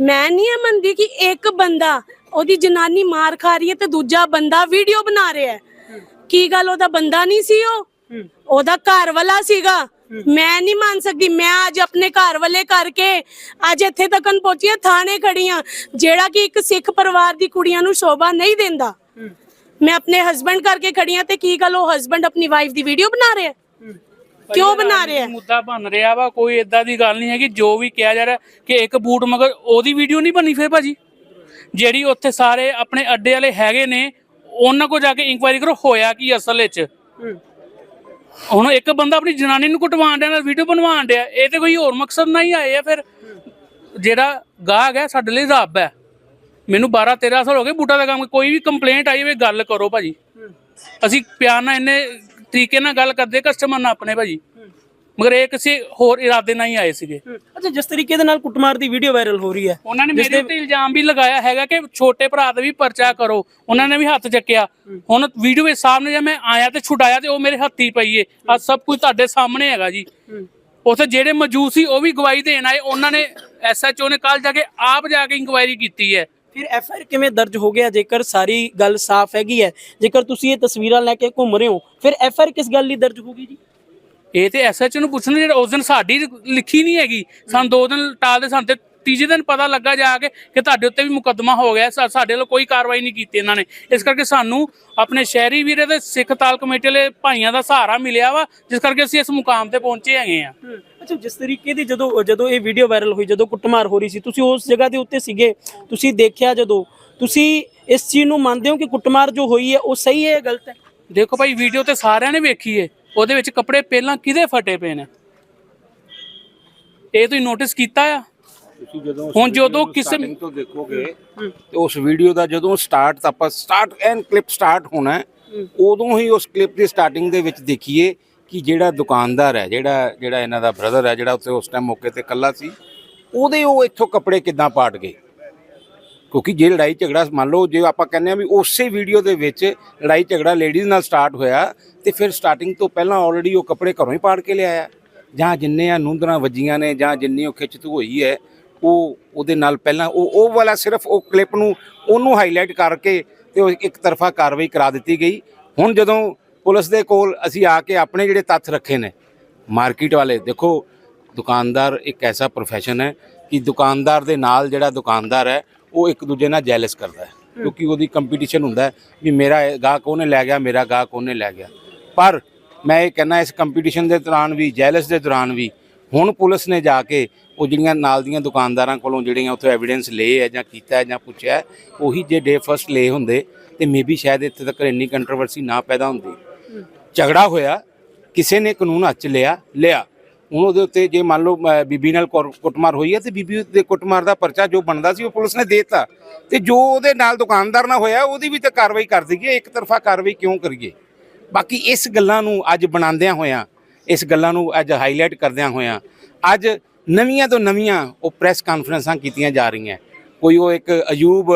ਮੈਂ ਨਹੀਂ ਇਹ ਮੰਨਦੀ ਕਿ ਇੱਕ ਬੰਦਾ ਉਹਦੀ ਜਨਾਨੀ ਮਾਰ ਖਾ ਰਹੀ ਹੈ ਤੇ ਦੂਜਾ ਬੰਦਾ ਵੀਡੀਓ ਬਣਾ ਰਿਹਾ ਹੈ। ਕੀ ਗੱਲ ਉਹਦਾ ਬੰਦਾ ਨਹੀਂ ਸੀ ਉਹ? ਉਹਦਾ ਘਰ ਵਾਲਾ ਸੀਗਾ। ਮੈਂ ਨਹੀਂ ਮੰਨ ਸਕਦੀ। ਮੈਂ ਅੱਜ ਆਪਣੇ ਘਰ ਵਾਲੇ ਕਰਕੇ ਅੱਜ ਇੱਥੇ ਤੱਕਨ ਪਹੁੰਚੀ ਹਾਂ, ਥਾਣੇ ਖੜੀ ਹਾਂ ਜਿਹੜਾ ਕਿ ਇੱਕ ਸਿੱਖ ਪਰਿਵਾਰ ਦੀ ਕੁੜੀਆਂ ਨੂੰ ਸ਼ੋਭਾ ਨਹੀਂ ਦਿੰਦਾ। ਮੈਂ ਆਪਣੇ ਹਸਬੰਡ ਕਰਕੇ ਖੜੀ ਹਾਂ ਤੇ ਕੀ ਗੱਲ ਉਹ ਹਸਬੰਡ ਆਪਣੀ ਵਾਈਫ ਦੀ ਵੀਡੀਓ ਬਣਾ ਰਿਹਾ ਕਿਉਂ ਬਣਾ ਰਿਹਾ ਮੁੱਦਾ ਬਣ ਰਿਹਾ ਵਾ ਕੋਈ ਇਦਾਂ ਦੀ ਗੱਲ ਨਹੀਂ ਹੈਗੀ। ਜੋ ਵੀ ਕਿਹਾ ਜਾ ਰਿਹਾ ਕਿ ਇੱਕ ਬੂਟ ਮਗਰ ਉਹਦੀ ਵੀਡੀਓ ਨਹੀਂ ਬਣੀ ਫੇਰ ਭਾਜੀ? ਜਿਹੜੀ ਉੱਥੇ ਸਾਰੇ ਆਪਣੇ ਅੱਡੇ ਵਾਲੇ ਹੈਗੇ ਨੇ ਉਹਨਾਂ ਕੋ ਜਾ ਕੇ ਇਨਕੁਆਇਰੀ ਕਰੋ ਹੋਇਆ ਕੀ ਅਸਲ ਵਿੱਚ? ਹੁਣ ਇੱਕ ਬੰਦਾ ਆਪਣੀ ਜਨਾਨੀ ਨੂੰ ਕੁੱਟਵਾਉਣ ਡਿਆ, ਨਾਲ ਵੀਡੀਓ ਬਣਵਾਉਣ ਡਿਆ, ਇਹ ਤੇ ਕੋਈ ਹੋਰ ਮਕਸਦ ਨਾਲ ਹੀ ਆਏ ਆ ਫਿਰ। ਜਿਹੜਾ ਗਾਹਕ ਹੈ, ਸਾਡੇ ਲਈ ਰੱਬ ਹੈ। ਮੈਨੂੰ 12 13 ਸਾਲ ਹੋ ਗਏ ਬੂਟਾ ਦਾ ਕੰਮ, ਕੋਈ ਵੀ ਕੰਪਲੇਂਟ ਆਈ ਹੋਵੇ, ਗੱਲ ਕਰੋ ਭਾਜੀ। ਅਸੀਂ ਪਿਆਰ ਨਾਲ ਇੰਨੇ ਤਰੀਕੇ ਨਾਲ ਗੱਲ ਕਰਦੇ ਕਸਟਮਰ ਨਾਲ ਆਪਣੇ ਭਾਜੀ। ਮਗਰ ਇਹ ਕਿਸੇ ਹੋਰ ਇਰਾਦੇ ਨਾਲ ਹੀ ਆਏ ਸੀਗੇ। ਅੱਛਾ ਜਿਸ ਤਰੀਕੇ ਦੇ ਨਾਲ ਕੁੱਟਮਾਰ ਦੀ ਵੀਡੀਓ ਵਾਇਰਲ ਹੋ ਰਹੀ ਹੈ ਉਹਨਾਂ ਨੇ ਮੇਰੇ ਉੱਤੇ ਇਲਜ਼ਾਮ ਵੀ ਲਗਾਇਆ ਹੈਗਾ ਕਿ ਛੋਟੇ ਭਰਾ ਦਾ ਵੀ ਪਰਚਾ ਕਰੋ ਉਹਨਾਂ ਨੇ ਵੀ ਹੱਥ ਚੱਕਿਆ। ਹੁਣ ਵੀਡੀਓ ਦੇ ਸਾਹਮਣੇ ਜਦ ਮੈਂ ਆਇਆ ਤੇ ਛੁਡਾਇਆ ਤੇ ਉਹ ਮੇਰੇ ਹੱਥੀ ਪਈਏ ਆ ਸਭ ਕੁਝ ਤੁਹਾਡੇ ਸਾਹਮਣੇ ਹੈਗਾ ਜੀ। ਉੱਥੇ ਜਿਹੜੇ ਮੌਜੂਦ ਸੀ ਉਹ ਵੀ ਗਵਾਹੀ ਦੇਣ ਆਏ। ਉਹਨਾਂ ਨੇ ਐਸਐਚਓ ਨੇ ਕੱਲ ਜਾ ਕੇ ਆਪ ਜਾ ਕੇ ਇਨਕੁਆਇਰੀ ਕੀਤੀ ਹੈ। ਫਿਰ ਐਫ ਆਈ ਆਰ ਕਿਵੇਂ ਦਰਜ ਹੋ ਗਿਆ? ਜੇਕਰ ਸਾਰੀ ਗੱਲ ਸਾਫ਼ ਹੈਗੀ ਹੈ ਜੇਕਰ ਤੁਸੀਂ ਇਹ ਤਸਵੀਰਾਂ ਲੈ ਕੇ ਘੁੰਮ ਰਹੇ ਹੋ ਫਿਰ ਐਫ ਆਈ ਆਰ ਕਿਸ ਗੱਲ ਲਈ ਦਰਜ ਹੋਗੀ ਜੀ? ਇਹ ਤੇ ਐਸਐਚਓ ਨੂੰ ਪੁੱਛਣਾ ਜਿਹੜਾ ਉਸ ਦਿਨ ਸਾਡੀ ਲਿਖੀ ਨਹੀਂ ਹੈਗੀ ਸਾਨੂੰ ਦੋ ਦਿਨ ਟਾਲਦੇ ਸਾਨੂੰ ਤੇ ਤੀਜੇ ਦਿਨ ਪਤਾ ਲੱਗਾ ਜਾ ਕੇ ਕਿ ਤੁਹਾਡੇ ਉੱਤੇ ਵੀ ਮੁਕੱਦਮਾ ਹੋ ਗਿਆ ਸਾਡੇ ਵੱਲੋਂ ਕੋਈ ਕਾਰਵਾਈ ਨਹੀਂ ਕੀਤੀ ਇਹਨਾਂ ਨੇ। ਇਸ ਕਰਕੇ ਸਾਨੂੰ ਆਪਣੇ ਸ਼ਹਿਰੀ ਵੀਰੇ ਤੇ ਸਿੱਖ ਤਾਲ ਕਮੇਟੀ ਵਾਲੇ ਭਾਈਆਂ ਦਾ ਸਹਾਰਾ ਮਿਲਿਆ ਵਾ ਜਿਸ ਕਰਕੇ ਅਸੀਂ ਇਸ ਮੁਕਾਮ ਤੇ ਪਹੁੰਚੇ ਹੈਗੇ ਆ ਅੱਛਾ ਜਿਸ ਤਰੀਕੇ ਦੀ ਜਦੋਂ ਜਦੋਂ ਇਹ ਵੀਡੀਓ ਵਾਇਰਲ ਹੋਈ ਜਦੋਂ ਕੁੱਟਮਾਰ ਹੋ ਰਹੀ ਸੀ ਤੁਸੀਂ ਉਸ ਜਗ੍ਹਾ ਦੇ ਉੱਤੇ ਸੀਗੇ ਤੁਸੀਂ ਦੇਖਿਆ ਜਦੋਂ ਤੁਸੀਂ ਇਸ ਚੀਜ਼ ਨੂੰ ਮੰਨਦੇ ਹੋ ਕਿ ਕੁੱਟਮਾਰ ਜੋ ਹੋਈ ਹੈ ਉਹ ਸਹੀ ਹੈ ਜਾਂ ਗਲਤ ਹੈ? ਦੇਖੋ ਭਾਈ ਵੀਡੀਓ ਤੇ ਸਾਰਿਆਂ ਨੇ ਵੇਖੀ ਏ ਉਹਦੇ ਵਿੱਚ ਕੱਪੜੇ ਪਹਿਲਾਂ ਕਿਹਦੇ ਫਟੇ ਪਏ ਨੇ? ਇਹ ਤੁਸੀਂ ਨੋਟਿਸ ਕੀਤਾ ਆ? ਤੁਸੀਂ ਜਦੋਂ ਹੁਣ ਜਦੋਂ ਕਿਸੇ- ਤੋਂ ਦੇਖੋਗੇ ਤੇ ਉਸ ਵੀਡੀਓ ਦਾ ਜਦੋਂ ਸਟਾਰਟ ਆਪਾਂ ਸਟਾਰਟ ਐਨ ਕਲਿੱਪ ਸਟਾਰਟ ਹੋਣਾ ਉਦੋਂ ਹੀ ਉਸ ਕਲਿੱਪ ਦੀ ਸਟਾਰਟਿੰਗ ਦੇ ਵਿੱਚ ਦੇਖੀਏ ਕਿ ਜਿਹੜਾ ਦੁਕਾਨਦਾਰ ਹੈ ਜਿਹੜਾ ਜਿਹੜਾ ਇਹਨਾਂ ਦਾ ਬ੍ਰਦਰ ਹੈ ਜਿਹੜਾ ਉੱਥੇ ਉਸ ਟਾਈਮ ਮੌਕੇ ਤੇ ਇਕੱਲਾ ਸੀ ਉਹਦੇ ਉਹ ਇੱਥੋਂ ਕੱਪੜੇ ਕਿੱਦਾਂ ਪਾਟ ਗਏ? ਕਿਉਂਕਿ ਜੇ ਲੜਾਈ ਝਗੜਾ ਮੰਨ ਲਓ, ਜੇ ਆਪਾਂ ਕਹਿੰਦੇ ਆ ਵੀ ਉਸੇ ਵੀਡੀਓ ਦੇ ਵਿੱਚ ਲੜਾਈ ਝਗੜਾ ਲੇਡੀਜ਼ ਨਾਲ ਸਟਾਰਟ ਹੋਇਆ, ਤੇ ਫਿਰ ਸਟਾਰਟਿੰਗ ਤੋਂ ਪਹਿਲਾਂ ਆਲਰੇਡੀ ਉਹ ਕੱਪੜੇ ਘਰੋਂ ਹੀ ਪਾੜ ਕੇ ਲਿਆਇਆ। ਜਾਂ ਜਿੰਨੇ ਆ ਨੂੰਦਰਾਂ ਵੱਜੀਆਂ ਨੇ, ਜਾਂ ਜਿੰਨੀ ਉਹ ਖਿੱਚਤ ਹੋਈ ਹੈ, ਉਹ ਉਹਦੇ ਨਾਲ ਪਹਿਲਾਂ ਉਹ ਉਹ ਵਾਲਾ ਸਿਰਫ ਉਹ ਕਲਿੱਪ ਨੂੰ ਉਹਨੂੰ ਹਾਈਲਾਈਟ ਕਰਕੇ ਤੇ ਉਹ ਇੱਕ ਤਰਫਾ ਕਾਰਵਾਈ ਕਰਾ ਦਿੱਤੀ ਗਈ। ਹੁਣ ਜਦੋਂ ਪੁਲਿਸ ਦੇ ਕੋਲ ਅਸੀਂ ਆ ਕੇ ਆਪਣੇ ਜਿਹੜੇ ਤੱਥ ਰੱਖੇ ਨੇ ਮਾਰਕੀਟ ਵਾਲੇ, ਦੇਖੋ, ਦੁਕਾਨਦਾਰ ਇੱਕ ਐਸਾ profession ਹੈ ਕਿ ਦੁਕਾਨਦਾਰ ਦੇ ਨਾਲ ਜਿਹੜਾ ਦੁਕਾਨਦਾਰ ਹੈ ਉਹ ਇੱਕ ਦੂਜੇ ਨਾਲ ਜੈਲਸ ਕਰਦਾ ਹੈ, ਕਿਉਂਕਿ ਉਹਦੀ ਕੰਪੀਟੀਸ਼ਨ ਹੁੰਦਾ ਵੀ ਮੇਰਾ ਇਹ ਗਾਹਕ ਉਹਨੇ ਲੈ ਗਿਆ, ਮੇਰਾ ਗਾਹਕ ਉਹਨੇ ਲੈ ਗਿਆ। ਪਰ ਮੈਂ ਇਹ ਕਹਿੰਦਾ, ਇਸ ਕੰਪੀਟੀਸ਼ਨ ਦੇ ਦੌਰਾਨ ਵੀ ਜੈਲਸ ਦੇ ਦੌਰਾਨ ਵੀ, ਹੁਣ ਪੁਲਿਸ ਨੇ ਜਾ ਕੇ ਉਹ ਜਿਹੜੀਆਂ ਨਾਲ ਦੀਆਂ ਦੁਕਾਨਦਾਰਾਂ ਕੋਲੋਂ ਜਿਹੜੀਆਂ ਉੱਥੇ ਐਵੀਡੈਂਸ ਲਏ ਹੈ ਜਾਂ ਕੀਤਾ ਹੈ ਜਾਂ ਪੁੱਛਿਆ ਉਹੀ ਜੇ ਡੇ ਫਸਟ ਲਏ ਹੁੰਦੇ, ਤੇ ਮੇਬੀ ਸ਼ਾਇਦ ਇੱਥੇ ਤੱਕ ਇੰਨੀ ਕੰਟਰੋਵਰਸੀ ਨਾ ਪੈਦਾ ਹੁੰਦੀ। ਝਗੜਾ ਹੋਇਆ, ਕਿਸੇ ਨੇ ਕਾਨੂੰਨ ਹੱਥ 'ਚ ਲਿਆ ਲਿਆ। ਹੁਣ ਉਹਦੇ ਉੱਤੇ ਜੇ ਮੰਨ ਲਓ ਬੀਬੀ ਨਾਲ ਕੁੱਟਮਾਰ ਹੋਈ ਹੈ ਤੇ ਬੀਬੀ ਦੇ ਕੁੱਟਮਾਰ ਦਾ ਪਰਚਾ ਜੋ ਬਣਦਾ ਸੀ ਉਹ ਪੁਲਿਸ ਨੇ ਦੇਤਾ। ਤੇ ਜੋ ਉਹਦੇ ਨਾਲ ਦੁਕਾਨਦਾਰ ਨਾਲ ਹੋਇਆ, ਉਹਦੀ ਵੀ ਤਾਂ ਕਾਰਵਾਈ ਕਰ ਦਈਏ, ਇੱਕ ਤਰਫਾ ਕਾਰਵਾਈ ਕਿਉਂ ਕਰੀਏ? ਬਾਕੀ ਇਸ ਗੱਲਾਂ ਨੂੰ ਅੱਜ ਬਣਾਉਂਦਿਆਂ ਹੋਇਆਂ, ਇਸ ਗੱਲਾਂ ਨੂੰ ਅੱਜ ਹਾਈਲਾਈਟ ਕਰਦਿਆਂ ਹੋਇਆਂ, ਅੱਜ ਨਵੀਆਂ ਤੋਂ ਨਵੀਆਂ ਉਹ ਪ੍ਰੈਸ ਕਾਨਫਰੰਸਾਂ ਕੀਤੀਆਂ ਜਾ ਰਹੀਆਂ। ਕੋਈ ਉਹ ਇੱਕ ਅਯੂਬ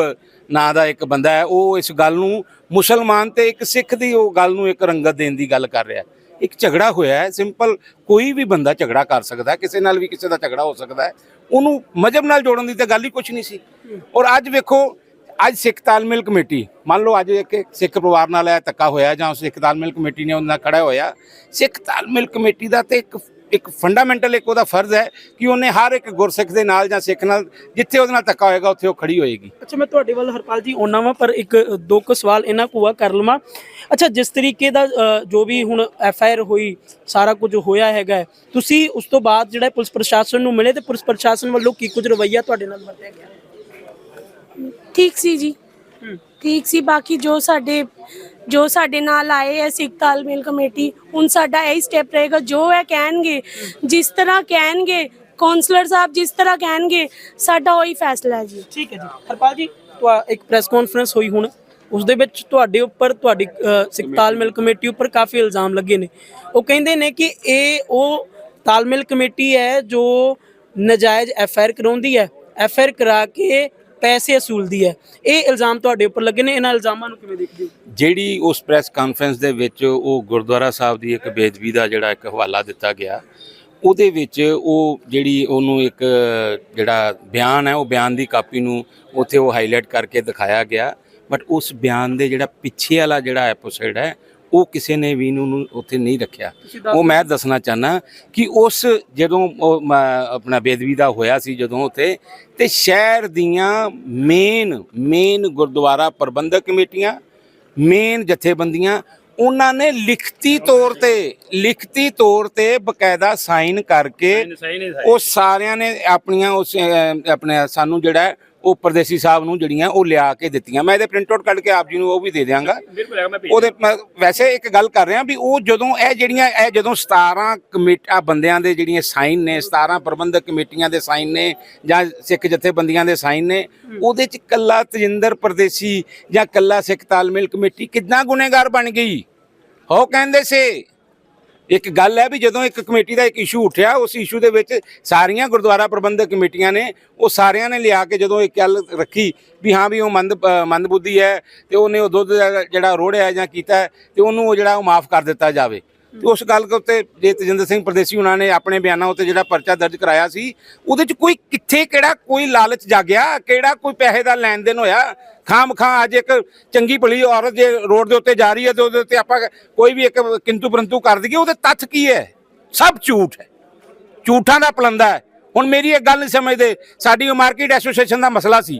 ਨਾਂ ਦਾ ਇੱਕ ਬੰਦਾ ਹੈ, ਉਹ ਇਸ ਗੱਲ ਨੂੰ ਮੁਸਲਮਾਨ ਤੇ ਇੱਕ ਸਿੱਖ ਦੀ ਉਹ ਗੱਲ ਨੂੰ ਇੱਕ ਰੰਗਤ ਦੇਣ ਦੀ ਗੱਲ ਕਰ ਰਿਹਾ। ਇੱਕ ਝਗੜਾ ਹੋਇਆ ਹੈ ਸਿੰਪਲ ਕੋਈ ਵੀ ਬੰਦਾ ਝਗੜਾ ਕਰ ਸਕਦਾ ਕਿਸੇ ਨਾਲ ਵੀ ਕਿਸੇ ਦਾ ਝਗੜਾ ਹੋ ਸਕਦਾ ਹੈ। ਉਹਨੂੰ ਮਜਹਬ ਨਾਲ ਜੋੜਨ ਦੀ ਤਾਂ ਗੱਲ ਹੀ ਕੁਝ ਨਹੀਂ ਸੀ। ਔਰ ਅੱਜ ਵੇਖੋ, ਅੱਜ ਸਿੱਖ ਤਾਲਮੇਲ ਕਮੇਟੀ, ਮੰਨ ਲਓ ਅੱਜ ਇੱਕ ਸਿੱਖ ਪਰਿਵਾਰ ਨਾਲ ਇਹ ਧੱਕਾ ਹੋਇਆ ਜਾਂ ਸਿੱਖ ਤਾਲਮੇਲ ਕਮੇਟੀ ਨੇ ਉਹਨਾਂ ਨਾਲ ਖੜਾ ਹੋਇਆ। ਸਿੱਖ ਤਾਲਮੇਲ ਕਮੇਟੀ ਦਾ ਤੇ ਇੱਕ ਇੱਕ ਫੰਡਾਮੈਂਟਲ ਇੱਕ ਉਹਦਾ ਫਰਜ਼ ਹੈ ਕਿ ਉਹਨੇ ਹਰ ਇੱਕ ਗੁਰਸਿੱਖ ਦੇ ਨਾਲ ਜਾਂ ਸਿੱਖ ਨਾਲ ਜਿੱਥੇ ਉਹਦੇ ਨਾਲ ਧੱਕਾ ਹੋਏਗਾ ਉੱਥੇ ਉਹ ਖੜੀ ਹੋਏਗੀ। ਅੱਛਾ ਮੈਂ ਤੁਹਾਡੇ ਵੱਲ ਹਰਪਾਲ ਜੀ ਆਉਣਾ ਵਾਂ ਪਰ ਇੱਕ ਦੋ ਕੁ ਸਵਾਲ ਇਹਨਾਂ ਕੋਆ ਕਰ ਲਵਾਂ। ਅੱਛਾ ਜਿਸ ਤਰੀਕੇ ਦਾ ਜੋ ਵੀ ਹੁਣ ਐਫ ਆਈ ਆਰ ਹੋਈ ਸਾਰਾ ਕੁਝ ਹੋਇਆ ਹੈਗਾ ਤੁਸੀਂ ਉਸ ਤੋਂ ਬਾਅਦ ਜਿਹੜਾ ਪੁਲਿਸ ਪ੍ਰਸ਼ਾਸਨ ਨੂੰ ਮਿਲੇ ਤੇ ਪੁਲਿਸ ਪ੍ਰਸ਼ਾਸਨ ਵੱਲੋਂ ਕੀ ਕੁਝ ਰਵੱਈਆ ਤੁਹਾਡੇ ਨਾਲ ਵਰਤਿਆ ਗਿਆ? ਠੀਕ ਸੀ ਜੀ। ਠੀਕ ਸੀ, ਬਾਕੀ ਜੋ ਸਾਡੇ ਜੋ ਸਾਡੇ ਨਾਲ ਆਏ ਹੈ ਸਿੱਖ ਤਾਲਮੇਲ ਕਮੇਟੀ, ਹੁਣ ਸਾਡਾ ਇਹੀ ਸਟੈਪ ਰਹੇਗਾ, ਜੋ ਇਹ ਕਹਿਣਗੇ, ਜਿਸ ਤਰ੍ਹਾਂ ਕਹਿਣਗੇ ਕਾਉਂਸਲਰ ਸਾਹਿਬ ਜਿਸ ਤਰ੍ਹਾਂ ਕਹਿਣਗੇ, ਸਾਡਾ ਉਹੀ ਫੈਸਲਾ ਹੈ ਜੀ। ਠੀਕ ਹੈ ਜੀ। ਹਰਪਾਲ ਜੀ, ਤੁਹਾ ਇੱਕ ਪ੍ਰੈਸ ਕਾਨਫਰੰਸ ਹੋਈ ਹੁਣ ਉਸ ਦੇ ਵਿੱਚ ਤੁਹਾਡੇ ਉੱਪਰ, ਤੁਹਾਡੀ ਸਿੱਖ ਤਾਲਮੇਲ ਕਮੇਟੀ ਉੱਪਰ ਕਾਫੀ ਇਲਜ਼ਾਮ ਲੱਗੇ ਨੇ। ਉਹ ਕਹਿੰਦੇ ਨੇ ਕਿ ਇਹ ਉਹ ਤਾਲਮੇਲ ਕਮੇਟੀ ਹੈ ਜੋ ਨਜਾਇਜ਼ ਐਫ ਆਈ ਆਰ ਕਰਾਉਂਦੀ ਹੈ। ਐਫ ਆਈ ਆਰ ਕਰਾ ਕੇ ਪੈਸੇ ਅਸੂਲਦੀ ਹੈ। ਇਹ ਇਲਜ਼ਾਮ ਤੁਹਾਡੇ ਉੱਪਰ ਲੱਗੇ ਨੇ, ਇਹਨਾਂ ਇਲਜ਼ਾਮਾਂ ਨੂੰ ਕਿਵੇਂ ਦੇਖਦੇ ਹੋ? ਜਿਹੜੀ ਉਸ ਪ੍ਰੈਸ ਕਾਨਫਰੰਸ ਦੇ ਵਿੱਚ ਉਹ ਗੁਰਦੁਆਰਾ ਸਾਹਿਬ ਦੀ ਇੱਕ ਬੇਦਬੀ ਦਾ ਜਿਹੜਾ ਇੱਕ ਹਵਾਲਾ ਦਿੱਤਾ ਗਿਆ, ਉਹਦੇ ਵਿੱਚ ਉਹ ਜਿਹੜੀ ਉਹਨੂੰ ਇੱਕ ਜਿਹੜਾ ਬਿਆਨ ਹੈ, ਉਹ ਬਿਆਨ ਦੀ ਕਾਪੀ ਨੂੰ ਉੱਥੇ ਉਹ ਹਾਈਲਾਈਟ ਕਰਕੇ ਦਿਖਾਇਆ ਗਿਆ, ਬਟ ਉਸ ਬਿਆਨ ਦੇ ਜਿਹੜਾ ਪਿੱਛੇ ਵਾਲਾ ਜਿਹੜਾ ਐਪੀਸੋਡ ਹੈ ਉਹ ਕਿਸੇ ਨੇ ਵੀ ਨੂੰ ਉੱਥੇ ਨਹੀਂ ਰੱਖਿਆ। ਉਹ ਮੈਂ ਦੱਸਣਾ ਚਾਹਨਾ ਕਿ ਉਸ ਜਦੋਂ ਆਪਣਾ ਬੇਦਬੀ ਦਾ ਹੋਇਆ ਸੀ ਜਦੋਂ ਉੱਥੇ ਤੇ ਸ਼ਹਿਰ ਦੀਆਂ ਮੇਨ ਮੇਨ ਗੁਰਦੁਆਰਾ ਪ੍ਰਬੰਧਕ ਕਮੇਟੀਆਂ ਮੇਨ ਜਥੇਬੰਦੀਆਂ ਉਹਨਾਂ ਨੇ ਲਿਖਤੀ ਤੌਰ ਤੇ ਲਿਖਤੀ ਤੌਰ ਤੇ ਬਕਾਇਦਾ ਸਾਈਨ ਕਰਕੇ ਉਹ ਸਾਰਿਆਂ ਨੇ ਆਪਣੀਆਂ ਉਸ ਆਪਣੇ ਸਾਨੂੰ ਜਿਹੜਾ ਉਹ ਪਰਦੇਸੀ ਸਾਹਿਬ ਨੂੰ ਜਿਹੜੀਆਂ ਉਹ ਲਿਆ ਕੇ ਦਿੱਤੀਆਂ। ਮੈਂ ਇਹਦੇ ਪ੍ਰਿੰਟ ਆਊਟ ਕੱਢ ਕੇ ਆਪ ਜੀ ਨੂੰ ਉਹ ਵੀ ਦੇ ਦਿਆਂਗਾ। ਉਹਦੇ ਮੈਂ ਵੈਸੇ ਇੱਕ ਗੱਲ ਕਰ ਰਿਹਾ ਵੀ ਉਹ ਜਦੋਂ ਇਹ ਜਿਹੜੀਆਂ ਇਹ ਜਦੋਂ 17 ਕਮੇਟਾ ਬੰਦਿਆਂ ਦੇ ਜਿਹੜੀਆਂ ਸਾਈਨ ਨੇ 17 ਪ੍ਰਬੰਧਕ ਕਮੇਟੀਆਂ ਦੇ ਸਾਈਨ ਨੇ ਜਾਂ ਸਿੱਖ ਜਥੇਬੰਦੀਆਂ ਦੇ ਸਾਈਨ ਨੇ ਉਹਦੇ ਚ ਕੱਲਾ ਤਜਿੰਦਰ ਪਰਦੇਸੀ ਜਾਂ ਕੱਲਾ ਸਿੱਖ ਤਾਲਮੇਲ ਕਮੇਟੀ ਕਿੰਨਾ ਗੁਨੇਗਾਰ ਬਣ ਗਈ? ਹੋ ਕਹਿੰਦੇ ਸੀ ਇੱਕ ਗੱਲ ਹੈ ਵੀ ਜਦੋਂ ਇੱਕ ਕਮੇਟੀ ਦਾ ਇੱਕ ਇਸ਼ੂ ਉੱਠਿਆ ਉਸ ਇਸ਼ੂ ਦੇ ਵਿੱਚ ਸਾਰੀਆਂ ਗੁਰਦੁਆਰਾ ਪ੍ਰਬੰਧਕ ਕਮੇਟੀਆਂ ਨੇ ਉਹ ਸਾਰਿਆਂ ਨੇ ਲਿਆ ਕੇ ਜਦੋਂ ਇੱਕ ਗੱਲ ਰੱਖੀ ਵੀ ਹਾਂ ਵੀ ਉਹ ਮੰਦ ਅ, ਮੰਦਬੁੱਧੀ ਹੈ ਤੇ ਉਹਨੇ ਉਹ ਦੁੱਧ ਦਾ ਜਿਹੜਾ ਰੋੜਿਆ ਜਾਂ ਕੀਤਾ ਹੈ, ਤੇ ਉਹਨੂੰ ਉਹ ਜਿਹੜਾ ਉਹ ਮਾਫ ਕਰ ਦਿੱਤਾ ਜਾਵੇ। ਤੇ ਉਸ ਗੱਲ ਦੇ ਉੱਤੇ ਜੇ ਤਜਿੰਦਰ ਸਿੰਘ ਪਰਦੇਸੀ ਉਹਨਾਂ ਨੇ ਆਪਣੇ ਬਿਆਨਾਂ ਉੱਤੇ ਜਿਹੜਾ ਪਰਚਾ ਦਰਜ ਕਰਾਇਆ ਸੀ ਉਹਦੇ ਚ ਕੋਈ ਕਿੱਥੇ ਕਿਹੜਾ ਕੋਈ ਲਾਲਚ ਜਾਗਿਆ ਕਿਹੜਾ ਕੋਈ ਪੈਸੇ ਦਾ ਲੈਣ ਦੇਣ ਹੋਇਆ ਖਾਮ ਖਾਂ ਅੱਜ ਇੱਕ ਚੰਗੀ ਭਲੀ ਔਰਤ ਜੇ ਰੋਡ ਦੇ ਉੱਤੇ ਜਾ ਰਹੀ ਹੈ ਤੇ ਉਹਦੇ ਉੱਤੇ ਆਪਾਂ ਕੋਈ ਵੀ ਇੱਕ ਕਿੰਤੂ ਪਰੰਤੂ ਕਰ ਦਈਏ, ਉਹਦੇ ਤੱਥ ਕੀ ਹੈ? ਸਭ ਝੂਠ ਹੈ। ਝੂਠਾਂ ਦਾ ਪਲੰਦਾ ਹੈ। ਹੁਣ ਮੇਰੀ ਇੱਕ ਗੱਲ ਨਹੀਂ ਸਮਝਦੇ, ਸਾਡੀ ਉਹ ਮਾਰਕੀਟ ਐਸੋਸੀਏਸ਼ਨ ਦਾ ਮਸਲਾ ਸੀ।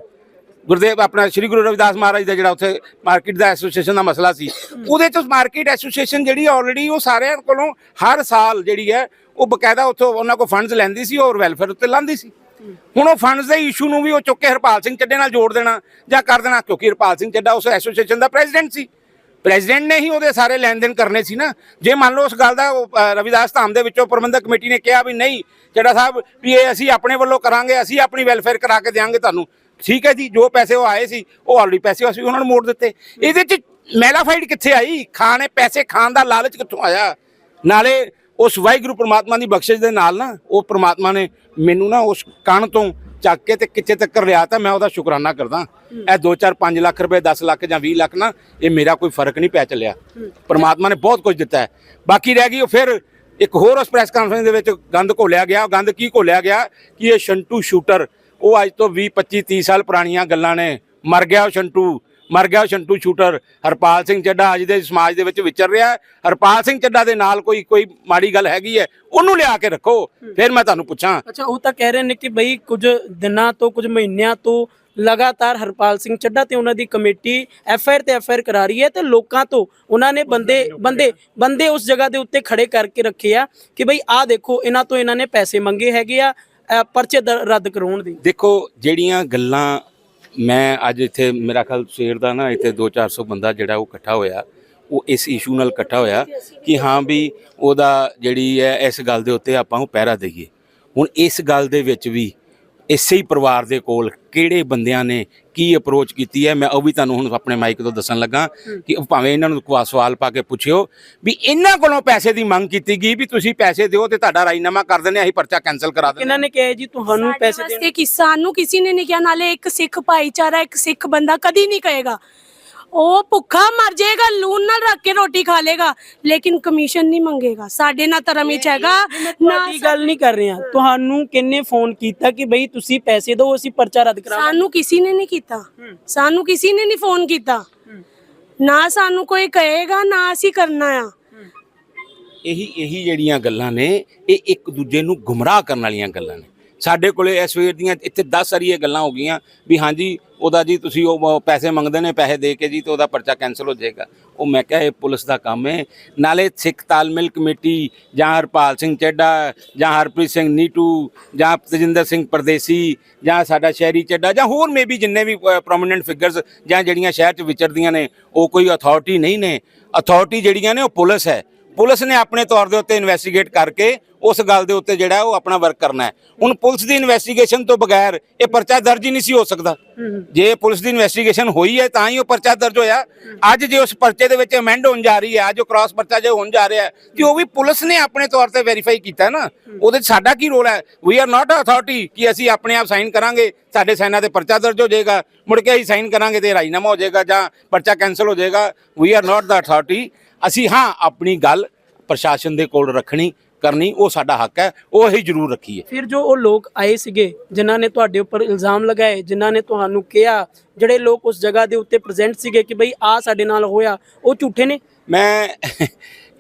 ਗੁਰਦੇਵ, ਆਪਣਾ ਸ੍ਰੀ ਗੁਰੂ ਰਵਿਦਾਸ ਮਹਾਰਾਜ ਦਾ ਜਿਹੜਾ ਉੱਥੇ ਮਾਰਕੀਟ ਦਾ ਐਸੋਸੀਏਸ਼ਨ ਦਾ ਮਸਲਾ ਸੀ। ਉਹਦੇ ਚ ਮਾਰਕੀਟ ਐਸੋਸੀਏਸ਼ਨ ਜਿਹੜੀ ਆਲਰੇਡੀ ਉਹ ਸਾਰਿਆਂ ਕੋਲੋਂ ਹਰ ਸਾਲ ਜਿਹੜੀ ਹੈ, ਉਹ ਬਕਾਇਦਾ ਉੱਥੋਂ ਉਹਨਾਂ ਕੋਲ ਫੰਡਸ ਲੈਂਦੀ ਸੀ ਔਰ ਵੈਲਫੇਅਰ ਉੱਤੇ ਲਾਂਦੀ ਸੀ। ਹੁਣ ਉਹ ਫੰਡਸ ਦੇ ਇਸ਼ੂ ਨੂੰ ਵੀ ਉਹ ਚੁੱਕ ਕੇ ਹਰਪਾਲ ਸਿੰਘ ਚੱਡੇ ਨਾਲ ਜੋੜ ਦੇਣਾ ਜਾਂ ਕਰ ਦੇਣਾ, ਕਿਉਂਕਿ ਹਰਪਾਲ ਸਿੰਘ ਚੱਡਾ ਉਸ ਐਸੋਸੀਏਸ਼ਨ ਦਾ ਪ੍ਰੈਜ਼ੀਡੈਂਟ ਸੀ। ਪ੍ਰੈਜ਼ੀਡੈਂਟ ਨੇ ਹੀ ਉਹਦੇ ਸਾਰੇ ਲੈਣ ਦੇਣ ਕਰਨੇ ਸੀ ਨਾ। ਜੇ ਮੰਨ ਲਓ ਉਸ ਗੱਲ ਦਾ ਰਵਿਦਾਸ ਧਾਮ ਦੇ ਵਿੱਚੋਂ ਪ੍ਰਬੰਧਕ ਕਮੇਟੀ ਨੇ ਕਿਹਾ ਵੀ ਨਹੀਂ, ਜਿਹੜਾ ਸਾਹਿਬ ਵੀ ਇਹ ਅਸੀਂ ਆਪਣੇ ਵੱਲੋਂ ਕਰਾਂਗੇ, ਅਸੀਂ ਆਪਣੀ ਵੈਲਫੇਅਰ ਕਰਾ ਕੇ ਦੇਵਾਂਗੇ ਤੁਹਾਨੂੰ। ਠੀਕ ਹੈ ਜੀ, ਜੋ ਪੈਸੇ ਉਹ ਆਏ ਸੀ, ਉਹ ਆਲਰੇਡੀ ਪੈਸੇ ਅਸੀਂ ਉਹਨਾਂ ਨੂੰ ਮੋੜ ਦਿੱਤੇ। ਇਹਦੇ ਚ ਮੈਲਾਫਾਈਡ ਕਿੱਥੇ ਆਈ? ਖਾਣੇ, ਪੈਸੇ ਖਾਣ ਦਾ ਲਾਲਚ ਕਿੱਥੋਂ ਆਇਆ? ਨਾਲੇ ਉਸ ਵਾਹਿਗੁਰੂ ਪ੍ਰਮਾਤਮਾ ਦੀ ਬਖਸ਼ਿਸ਼ ਦੇ ਨਾਲ ਨਾ ਉਹ ਪ੍ਰਮਾਤਮਾ ਨੇ ਮੈਨੂੰ ਨਾ ਉਸ ਕਣ ਤੋਂ ਚੱਕ ਕੇ ਤੇ ਕਿੱਥੇ ਤੱਕ ਲਿਆ ਤਾਂ ਮੈਂ ਉਹਦਾ ਸ਼ੁਕਰਾਨਾ ਕਰਦਾ। ਇਹ 2 4 5 ਲੱਖ ਰੁਪਏ 10 ਲੱਖ ਜਾਂ 20 ਲੱਖ ਨਾ ਇਹ ਮੇਰਾ ਕੋਈ ਫ਼ਰਕ ਨਹੀਂ ਪੈ ਚੱਲਿਆ। ਪਰਮਾਤਮਾ ਨੇ ਬਹੁਤ ਕੁਝ ਦਿੱਤਾ ਹੈ। ਬਾਕੀ ਰਹਿ ਗਈ ਉਹ ਫਿਰ ਇੱਕ ਹੋਰ ਉਸ ਪ੍ਰੈਸ ਕਾਨਫਰੰਸ ਦੇ ਵਿੱਚ ਗੰਦ ਘੋਲਿਆ ਗਿਆ। ਉਹ ਗੰਦ ਕੀ ਘੋਲਿਆ ਗਿਆ? ਕਿ ਇਹ ਸ਼ੰਟੂ ਸ਼ੂਟਰ ਉਹ ਅੱਜ ਤੋਂ 20 25 30 ਸਾਲ ਪੁਰਾਣੀਆਂ ਗੱਲਾਂ ਨੇ। ਮਰ ਗਿਆ ਉਹ ਸ਼ੰਟੂ। ਮਰ ਗਿਆ ਸ਼ੰਟੂ ਸ਼ੂਟਰ ਹਰਪਾਲ ਸਿੰਘ ਚੱਡਾ ਅੱਜ ਦੇ ਸਮਾਜ ਦੇ ਵਿੱਚ ਵਿਚਰ ਰਿਹਾ ਹੈ। ਹਰਪਾਲ ਸਿੰਘ ਚੱਡਾ ਦੇ ਨਾਲ ਕੋਈ ਕੋਈ ਮਾੜੀ ਗੱਲ ਹੈਗੀ ਹੈ ਉਹਨੂੰ ਲਿਆ ਕੇ ਰੱਖੋ ਫਿਰ ਮੈਂ ਤੁਹਾਨੂੰ ਪੁੱਛਾਂ। ਅੱਛਾ ਉਹ ਤਾਂ ਕਹਿ ਰਹੇ ਨੇ ਕਿ ਬਈ ਕੁਝ ਦਿਨਾਂ ਤੋਂ ਕੁਝ ਮਹੀਨਿਆਂ ਤੋਂ ਲਗਾਤਾਰ ਹਰਪਾਲ ਸਿੰਘ ਚੱਡਾ ਤੇ ਉਹਨਾਂ ਦੀ ਕਮੇਟੀ ਐਫ ਆਈ ਆਰ ਤੇ ਐਫ ਆਈ ਆਰ ਕਰਾ ਰਹੀ ਹੈ ਤੇ ਲੋਕਾਂ ਤੋਂ ਉਹਨਾਂ ਨੇ ਬੰਦੇ ਬੰਦੇ ਬੰਦੇ ਉਸ ਜਗ੍ਹਾ ਦੇ ਉੱਤੇ ਖੜੇ ਕਰਕੇ ਰੱਖੇ ਆ ਕਿ ਬਈ ਆਹ ਦੇਖੋ ਇਹਨਾਂ ਤੋਂ ਇਹਨਾਂ ਨੇ ਪੈਸੇ ਮੰਗੇ ਹੈਗੇ ਆ ਪਰਚੇ ਰੱਦ ਕਰਾਉਣ ਦੀ। ਦੇਖੋ ਜਿਹੜੀਆਂ ਗੱਲਾਂ ਮੈਂ ਅੱਜ ਇੱਥੇ, ਮੇਰਾ ਖਿਆਲ ਸਵੇਰ ਦਾ ਨਾ ਇੱਥੇ 2-400 ਬੰਦਾ ਜਿਹੜਾ ਉਹ ਇਕੱਠਾ ਹੋਇਆ। ਉਹ ਇਸ ਇਸ਼ੂ ਨਾਲ ਇਕੱਠਾ ਹੋਇਆ ਕਿ ਹਾਂ ਵੀ ਉਹਦਾ ਜਿਹੜੀ ਹੈ, ਇਸ ਗੱਲ ਦੇ ਉੱਤੇ ਆਪਾਂ ਉਹ ਪਹਿਰਾ ਦਈਏ। ਹੁਣ ਇਸ ਗੱਲ ਦੇ ਵਿੱਚ ਵੀ ਇਸੇ ਹੀ ਪਰਿਵਾਰ ਦੇ ਕੋਲ ਕਿਹੜੇ ਬੰਦਿਆਂ ਨੇ ਕੀ ਅਪਰੋਚ ਕੀਤੀ ਹੈ ਮੈਂ ਉਹ ਵੀ ਤੁਹਾਨੂੰ ਹੁਣ ਆਪਣੇ ਮਾਈਕ ਤੋਂ ਦੱਸਣ ਲੱਗਾ ਕਿ ਭਾਵੇਂ ਇਹਨਾਂ ਨੂੰ ਕੋਈ ਸਵਾਲ ਪਾ ਕੇ ਪੁੱਛਿਓ ਵੀ ਇਹਨਾਂ ਕੋਲੋਂ ਪੈਸੇ ਦੀ ਮੰਗ ਕੀਤੀ ਗਈ ਵੀ ਤੁਸੀਂ ਪੈਸੇ ਦਿਓ ਤੇ ਤੁਹਾਡਾ ਰਾਜੀਨਾਮਾ ਕਰ ਦਿੰਦੇ ਅਸੀਂ ਪਰਚਾ ਕੈਨਸਲ ਕਰਾ ਦਿੰਦੇ। ਇਹਨਾਂ ਨੇ ਕਿਹਾ ਜੀ ਤੁਹਾਨੂੰ ਪੈਸੇ ਦੇਣ ਵਾਸਤੇ ਕਿ ਸਾਨੂੰ ਕਿਸੇ ਨੇ ਨਹੀਂ ਕਿਹਾ ਨਾਲੇ ਇੱਕ ਸਿੱਖ ਭਾਈਚਾਰਾ ਇੱਕ ਸਿੱਖ ਬੰਦਾ ਕਦੀ ਨਹੀਂ ਕਹੇਗਾ ਉਹ ਭੁੱਖਾ ਮਰ ਜਾਏਗਾ ਲੂਣ ਨਾਲ ਰੱਖ ਕੇ ਰੋਟੀ ਖਾ ਲੇਗਾ ਲੇਕਿਨ ਕਮਿਸ਼ਨ ਨਹੀਂ ਮੰਗੇਗਾ। ਸਾਡੇ ਨਾਲ ਧਰਮ ਵਿੱਚ ਹੈਗਾ ਨਾ ਤੁਹਾਡੀ ਗੱਲ ਨਹੀਂ ਕਰ ਰਹੇ। ਹਾਂ ਤੁਹਾਨੂੰ ਕਿੰਨੇ ਫੋਨ ਕੀਤਾ ਕਿ ਬਈ ਤੁਸੀਂ ਪੈਸੇ ਦਿਓ ਅਸੀਂ ਪਰਚਾ ਰੱਦ ਕਰਾਵਾਂਗੇ? ਸਾਨੂੰ ਕਿਸੇ ਨੇ ਨਹੀਂ ਕੀਤਾ। ਸਾਨੂੰ ਕਿਸੇ ਨੇ ਨਹੀਂ ਫੋਨ ਕੀਤਾ। ਨਾ ਸਾਨੂੰ ਕੋਈ ਕਹੇਗਾ ਨਾ ਅਸੀਂ ਕਰਨਾ ਆ। ਇਹੀ ਇਹੀ ਜਿਹੜੀਆਂ ਗੱਲਾਂ ਨੇ ਇਹ ਇੱਕ ਦੂਜੇ ਨੂੰ ਗੁੰਮਰਾਹ ਕਰਨ ਵਾਲੀਆਂ ਗੱਲਾਂ ਨੇ। ਸਾਡੇ ਕੋਲੇ ਇਸ ਵੇਰ ਦੀਆਂ ਇੱਥੇ 10 ਸਾਰੀਆਂ ਗੱਲਾਂ ਹੋ ਗਈਆਂ ਵੀ ਹਾਂਜੀ, ਉਹਦਾ ਜੀ ਤੁਸੀਂ ਉਹ ਪੈਸੇ ਮੰਗਦੇ ਨੇ, ਪੈਸੇ ਦੇ ਕੇ ਜੀ ਤੇ ਉਹਦਾ ਪਰਚਾ ਕੈਨਸਲ ਹੋ ਜਾਏਗਾ। ਉਹ ਮੈਂ ਕਿਹਾ ਇਹ ਪੁਲਿਸ ਦਾ ਕੰਮ ਹੈ। ਨਾਲੇ ਸਿੱਖ ਤਾਲਮੇਲ ਕਮੇਟੀ ਜਾਂ ਹਰਪਾਲ ਸਿੰਘ ਚੱਡਾ, ਜਾਂ ਹਰਪ੍ਰੀਤ ਸਿੰਘ ਨੀਟੂ, ਜਾਂ ਤਜਿੰਦਰ ਸਿੰਘ ਪਰਦੇਸੀ, ਜਾਂ ਸਾਡਾ ਸ਼ਹਿਰੀ ਚੱਡਾ, ਜਾਂ ਹੋਰ ਮੇਬੀ ਜਿੰਨੇ ਵੀ ਪ੍ਰੋਮਿਨੈਂਟ ਫਿਗਰਸ ਜਾਂ ਜਿਹੜੀਆਂ ਸ਼ਹਿਰ 'ਚ ਵਿਚਰਦੀਆਂ ਨੇ, ਉਹ ਕੋਈ ਅਥਾਰਟੀ ਨਹੀਂ ਨੇ। ਅਥਾਰਟੀ ਜਿਹੜੀਆਂ ਨੇ ਉਹ ਪੁਲਿਸ ਹੈ। ਪੁਲਿਸ ਨੇ ਆਪਣੇ ਤੌਰ ਦੇ ਉੱਤੇ ਇਨਵੈਸਟੀਗੇਟ ਕਰਕੇ ਉਸ ਗੱਲ ਦੇ ਉੱਤੇ ਜਿਹੜਾ ਉਹ ਆਪਣਾ ਵਰਕ ਕਰਨਾ ਹੈ। ਹੁਣ ਪੁਲਿਸ ਦੀ ਇਨਵੈਸਟੀਗੇਸ਼ਨ ਤੋਂ ਬਗੈਰ ਇਹ ਪਰਚਾ ਦਰਜ ਹੀ ਨਹੀਂ ਸੀ ਹੋ ਸਕਦਾ। ਜੇ ਪੁਲਿਸ ਦੀ ਇਨਵੈਸਟੀਗੇਸ਼ਨ ਹੋਈ ਹੈ ਤਾਂ ਹੀ ਉਹ ਪਰਚਾ ਦਰਜ ਹੋਇਆ। ਅੱਜ ਜੇ ਉਸ ਪਰਚੇ ਦੇ ਵਿੱਚ ਅਮੈਂਡ ਹੋਣ ਜਾ ਰਹੀ ਹੈ ਅੱਜ ਉਹ ਕ੍ਰਾਸ ਪਰਚਾ ਜੇ ਹੋਣ ਜਾ ਰਿਹਾ ਹੈ ਤੇ ਉਹ ਵੀ ਪੁਲਿਸ ਨੇ ਆਪਣੇ ਤੌਰ ਤੇ ਵੈਰੀਫਾਈ ਕੀਤਾ ਨਾ। ਉਹਦੇ ਸਾਡਾ ਕੀ ਰੋਲ ਹੈ? ਵੀ ਆਰ ਨਾਟ ਅਥਾਰਟੀ ਕਿ ਅਸੀਂ ਆਪਣੇ ਆਪ ਸਾਈਨ ਕਰਾਂਗੇ ਸਾਡੇ ਸਾਈਨਾਂ ਤੇ ਪਰਚਾ ਦਰਜ ਹੋ ਜਾਏਗਾ। ਮੁੜ ਕੇ ਅਸੀਂ ਸਾਈਨ ਕਰਾਂਗੇ ਤੇ ਰਾਜੀਨਾਮਾ ਹੋ ਜਾਏਗਾ ਜਾਂ ਪਰਚਾ ਕੈਨਸਲ ਹੋ ਜਾਏਗਾ। ਵੀ ਆਰ ਨਾਟ ਦਾ ਅਥਾਰਟੀ ਅਸੀਂ ਹਾਂ ਆਪਣੀ ਗੱਲ ਪ੍ਰਸ਼ਾਸਨ ਦੇ ਕੋਲ ਰੱਖਣੀ ਕਰਨੀ ਉਹ ਸਾਡਾ ਹੱਕ ਹੈ ਉਹ ਅਸੀਂ ਜ਼ਰੂਰ ਰੱਖੀਏ। ਫਿਰ ਜੋ ਉਹ ਲੋਕ ਆਏ ਸੀਗੇ ਜਿਨ੍ਹਾਂ ਨੇ ਤੁਹਾਡੇ ਉੱਪਰ ਇਲਜ਼ਾਮ ਲਗਾਏ ਜਿਨ੍ਹਾਂ ਨੇ ਤੁਹਾਨੂੰ ਕਿਹਾ ਜਿਹੜੇ ਲੋਕ ਉਸ ਜਗ੍ਹਾ ਦੇ ਉੱਤੇ ਪ੍ਰੈਜ਼ੈਂਟ ਸੀਗੇ ਕਿ ਬਈ ਆ ਸਾਡੇ ਨਾਲ ਹੋਇਆ ਉਹ ਝੂਠੇ ਨੇ? ਮੈਂ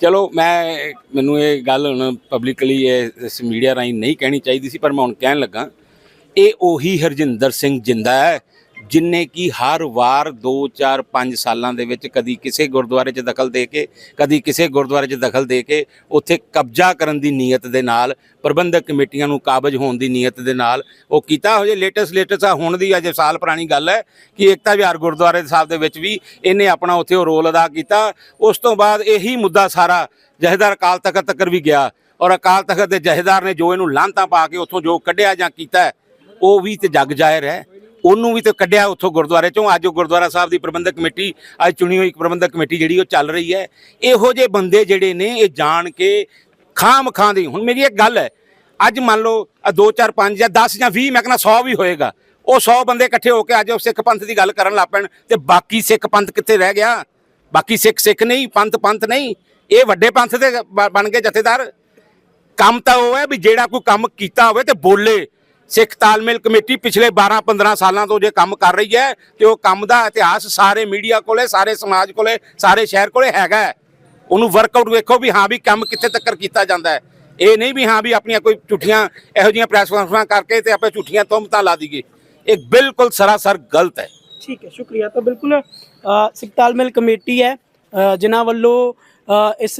ਚਲੋ ਮੈਂ ਮੈਨੂੰ ਇਹ ਗੱਲ ਹੁਣ ਪਬਲਿਕਲੀ ਇਸ ਮੀਡੀਆ ਰਾਹੀਂ ਨਹੀਂ ਕਹਿਣੀ ਚਾਹੀਦੀ ਸੀ ਪਰ ਮੈਂ ਹੁਣ ਕਹਿਣ ਲੱਗਾ ਇਹ ਉਹੀ ਹਰਜਿੰਦਰ ਸਿੰਘ ਜਿੰਦਾ ਹੈ ਜਿਨਨੇ ਕੀ ਹਰ ਵਾਰ 2 4 5 ਸਾਲਾਂ ਦੇ ਵਿੱਚ ਕਦੀ ਕਿਸੇ ਗੁਰਦੁਆਰੇ 'ਚ ਦਖਲ ਦੇ ਕੇ, ਕਦੀ ਕਿਸੇ ਗੁਰਦੁਆਰੇ 'ਚ ਦਖਲ ਦੇ ਕੇ ਉੱਥੇ ਕਬਜ਼ਾ ਕਰਨ ਦੀ ਨੀਅਤ ਦੇ ਨਾਲ, ਪ੍ਰਬੰਧਕ ਕਮੇਟੀਆਂ ਨੂੰ ਕਾਬਜ ਹੋਣ ਦੀ ਨੀਅਤ ਦੇ ਨਾਲ ਉਹ ਕੀਤਾ। ਹੋ ਜੇ ਲੇਟੈਸਟ ਲੇਟੈਸਟ ਆ, ਹੁਣ ਦੀ ਅਜੇ ਸਾਲ ਪੁਰਾਣੀ ਗੱਲ ਹੈ ਕਿ ਏਕਤਾ ਵਿਹਾਰ ਗੁਰਦੁਆਰੇ ਸਾਹਿਬ ਦੇ ਵਿੱਚ ਵੀ ਇਹਨੇ ਆਪਣਾ ਉੱਥੇ ਉਹ ਰੋਲ ਅਦਾ ਕੀਤਾ। ਉਸ ਤੋਂ ਬਾਅਦ ਇਹੀ ਮੁੱਦਾ ਸਾਰਾ ਜਹੇਦਾਰ ਅਕਾਲ ਤਖਤ ਤੱਕ ਵੀ ਗਿਆ ਔਰ ਅਕਾਲ ਤਖਤ ਦੇ ਜਹੇਦਾਰ ਨੇ ਜੋ ਇਹਨੂੰ ਲਾਂਤਾਂ ਪਾ ਕੇ ਉੱਥੋਂ ਜੋ ਕੱਢਿਆ ਜਾਂ ਕੀਤਾ, ਉਹ ਵੀ ਤੇ ਜਗ ਜ਼ਾਹਿਰ ਹੈ। ਉਹਨੂੰ ਵੀ ਤੇ ਕੱਢਿਆ ਉੱਥੋਂ ਗੁਰਦੁਆਰੇ ਚੋਂ। ਅੱਜ ਉਹ ਗੁਰਦੁਆਰਾ ਸਾਹਿਬ ਦੀ ਪ੍ਰਬੰਧਕ ਕਮੇਟੀ, ਅੱਜ ਚੁਣੀ ਹੋਈ ਪ੍ਰਬੰਧਕ ਕਮੇਟੀ ਜਿਹੜੀ ਉਹ ਚੱਲ ਰਹੀ ਹੈ। ਇਹੋ ਜਿਹੇ ਬੰਦੇ ਜਿਹੜੇ ਨੇ, ਇਹ ਜਾਣ ਕੇ ਖਾਮ ਖਾਂ ਦੀ। ਹੁਣ ਮੇਰੀ ਇੱਕ ਗੱਲ ਹੈ, ਅੱਜ ਮੰਨ ਲਓ 2 4 5 ਜਾਂ 10 ਜਾਂ 20 ਮੈਂ ਕਹਿੰਦਾ 100 ਵੀ ਹੋਏਗਾ। ਉਹ 100 ਬੰਦੇ ਇਕੱਠੇ ਹੋ ਕੇ ਅੱਜ ਉਹ ਸਿੱਖ ਪੰਥ ਦੀ ਗੱਲ ਕਰਨ ਲੱਗ ਪੈਣ ਤੇ ਬਾਕੀ ਸਿੱਖ ਪੰਥ ਕਿੱਥੇ ਰਹਿ ਗਿਆ? ਬਾਕੀ ਸਿੱਖ ਸਿੱਖ ਨਹੀਂ, ਪੰਥ ਪੰਥ ਨਹੀਂ। ਇਹ ਵੱਡੇ ਪੰਥ ਦੇ ਬ- ਬਣ ਗਏ ਜਥੇਦਾਰ। ਕੰਮ ਤਾਂ ਉਹ ਹੈ ਵੀ ਜਿਹੜਾ ਕੋਈ ਕੰਮ ਕੀਤਾ ਹੋਵੇ ਤੇ ਬੋਲੇ। ਸਿੱਖ ਤਾਲਮੇਲ ਕਮੇਟੀ ਪਿਛਲੇ 12-15 ਸਾਲਾਂ ਤੋਂ ਜੇ ਕੰਮ ਕਰ ਰਹੀ ਹੈ ਤੇ ਉਹ ਕੰਮ ਦਾ ਇਤਿਹਾਸ ਸਾਰੇ ਮੀਡੀਆ ਕੋਲੇ ਸਾਰੇ ਸਮਾਜ ਕੋਲੇ ਸਾਰੇ ਸ਼ਹਿਰ ਕੋਲੇ ਹੈਗਾ ਹੈ। ਉਹਨੂੰ ਵਰਕਆਊਟ ਵੇਖੋ ਵੀ ਹਾਂ ਵੀ ਕੰਮ ਕਿੱਥੇ ਤੱਕ ਕੀਤਾ ਜਾਂਦਾ ਹੈ। ਇਹ ਨਹੀਂ ਵੀ ਹਾਂ ਵੀ ਆਪਣੀਆਂ ਕੋਈ ਝੂਠੀਆਂ ਇਹੋ ਜਿਹੀਆਂ ਪ੍ਰੈਸ ਕਾਨਫਰੰਸਾਂ ਕਰਕੇ ਤੇ ਆਪੇ ਝੂਠੀਆਂ ਤੁਹਮਤਾਂ ਲਾ ਦਈਏ। ਇਹ ਬਿਲਕੁਲ ਸਰਾਸਰ ਗਲਤ ਹੈ। ਠੀਕ ਹੈ ਸ਼ੁਕਰੀਆ। ਤਾਂ ਬਿਲਕੁਲ ਸਿੱਖ ਤਾਲਮੇਲ ਕਮੇਟੀ ਹੈ। ਅ, ਜਿਨ੍ਹਾਂ ਵੱਲੋਂ ਇਸ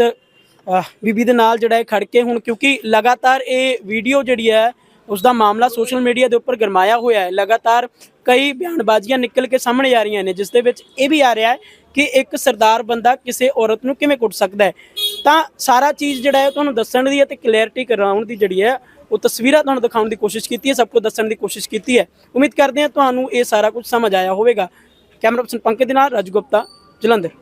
ਬੀਬੀ ਦੇ ਨਾਲ ਜਿਹੜਾ ਹੈ ਖੜ ਕੇ ਹੁਣ ਕਿਉਂਕਿ ਲਗਾਤਾਰ ਇਹ ਵੀਡੀਓ ਜਿਹੜੀ ਹੈ ਉਸ ਦਾ ਮਾਮਲਾ ਸੋਸ਼ਲ ਮੀਡੀਆ ਦੇ ਉੱਪਰ ਗਰਮਾਇਆ ਹੋਇਆ ਹੈ। ਲਗਾਤਾਰ ਕਈ ਬਿਆਨਬਾਜ਼ੀਆਂ ਨਿਕਲ ਕੇ ਸਾਹਮਣੇ ਆ ਰਹੀਆਂ ਨੇ, ਜਿਸ ਦੇ ਵਿੱਚ ਇਹ ਵੀ ਆ ਰਿਹਾ ਹੈ ਕਿ ਇੱਕ ਸਰਦਾਰ ਬੰਦਾ ਕਿਸੇ ਔਰਤ ਨੂੰ ਕਿਵੇਂ ਕੁੱਟ ਸਕਦਾ ਹੈ। ਤਾਂ ਸਾਰਾ ਚੀਜ਼ ਜਿਹੜਾ ਹੈ ਤੁਹਾਨੂੰ ਦੱਸਣ ਦੀ ਹੈ ਤੇ ਕਲੈਰਿਟੀ ਕਰਾਉਣ ਦੀ ਜਿਹੜੀ ਹੈ, ਉਹ ਤਸਵੀਰਾਂ ਤੁਹਾਨੂੰ ਦਿਖਾਉਣ ਦੀ ਕੋਸ਼ਿਸ਼ ਕੀਤੀ ਹੈ, ਸਭ ਕੁਝ ਦੱਸਣ ਦੀ ਕੋਸ਼ਿਸ਼ ਕੀਤੀ ਹੈ। ਉਮੀਦ ਕਰਦੇ ਹਾਂ ਤੁਹਾਨੂੰ ਇਹ ਸਾਰਾ ਕੁਝ ਸਮਝ ਆਇਆ ਹੋਵੇਗਾ। ਕੈਮਰਾ ਪਰਸਨ ਪੰਕਜ ਦੇ ਨਾਲ, ਰਾਜੂ ਗੁਪਤਾ, ਜਲੰਧਰ।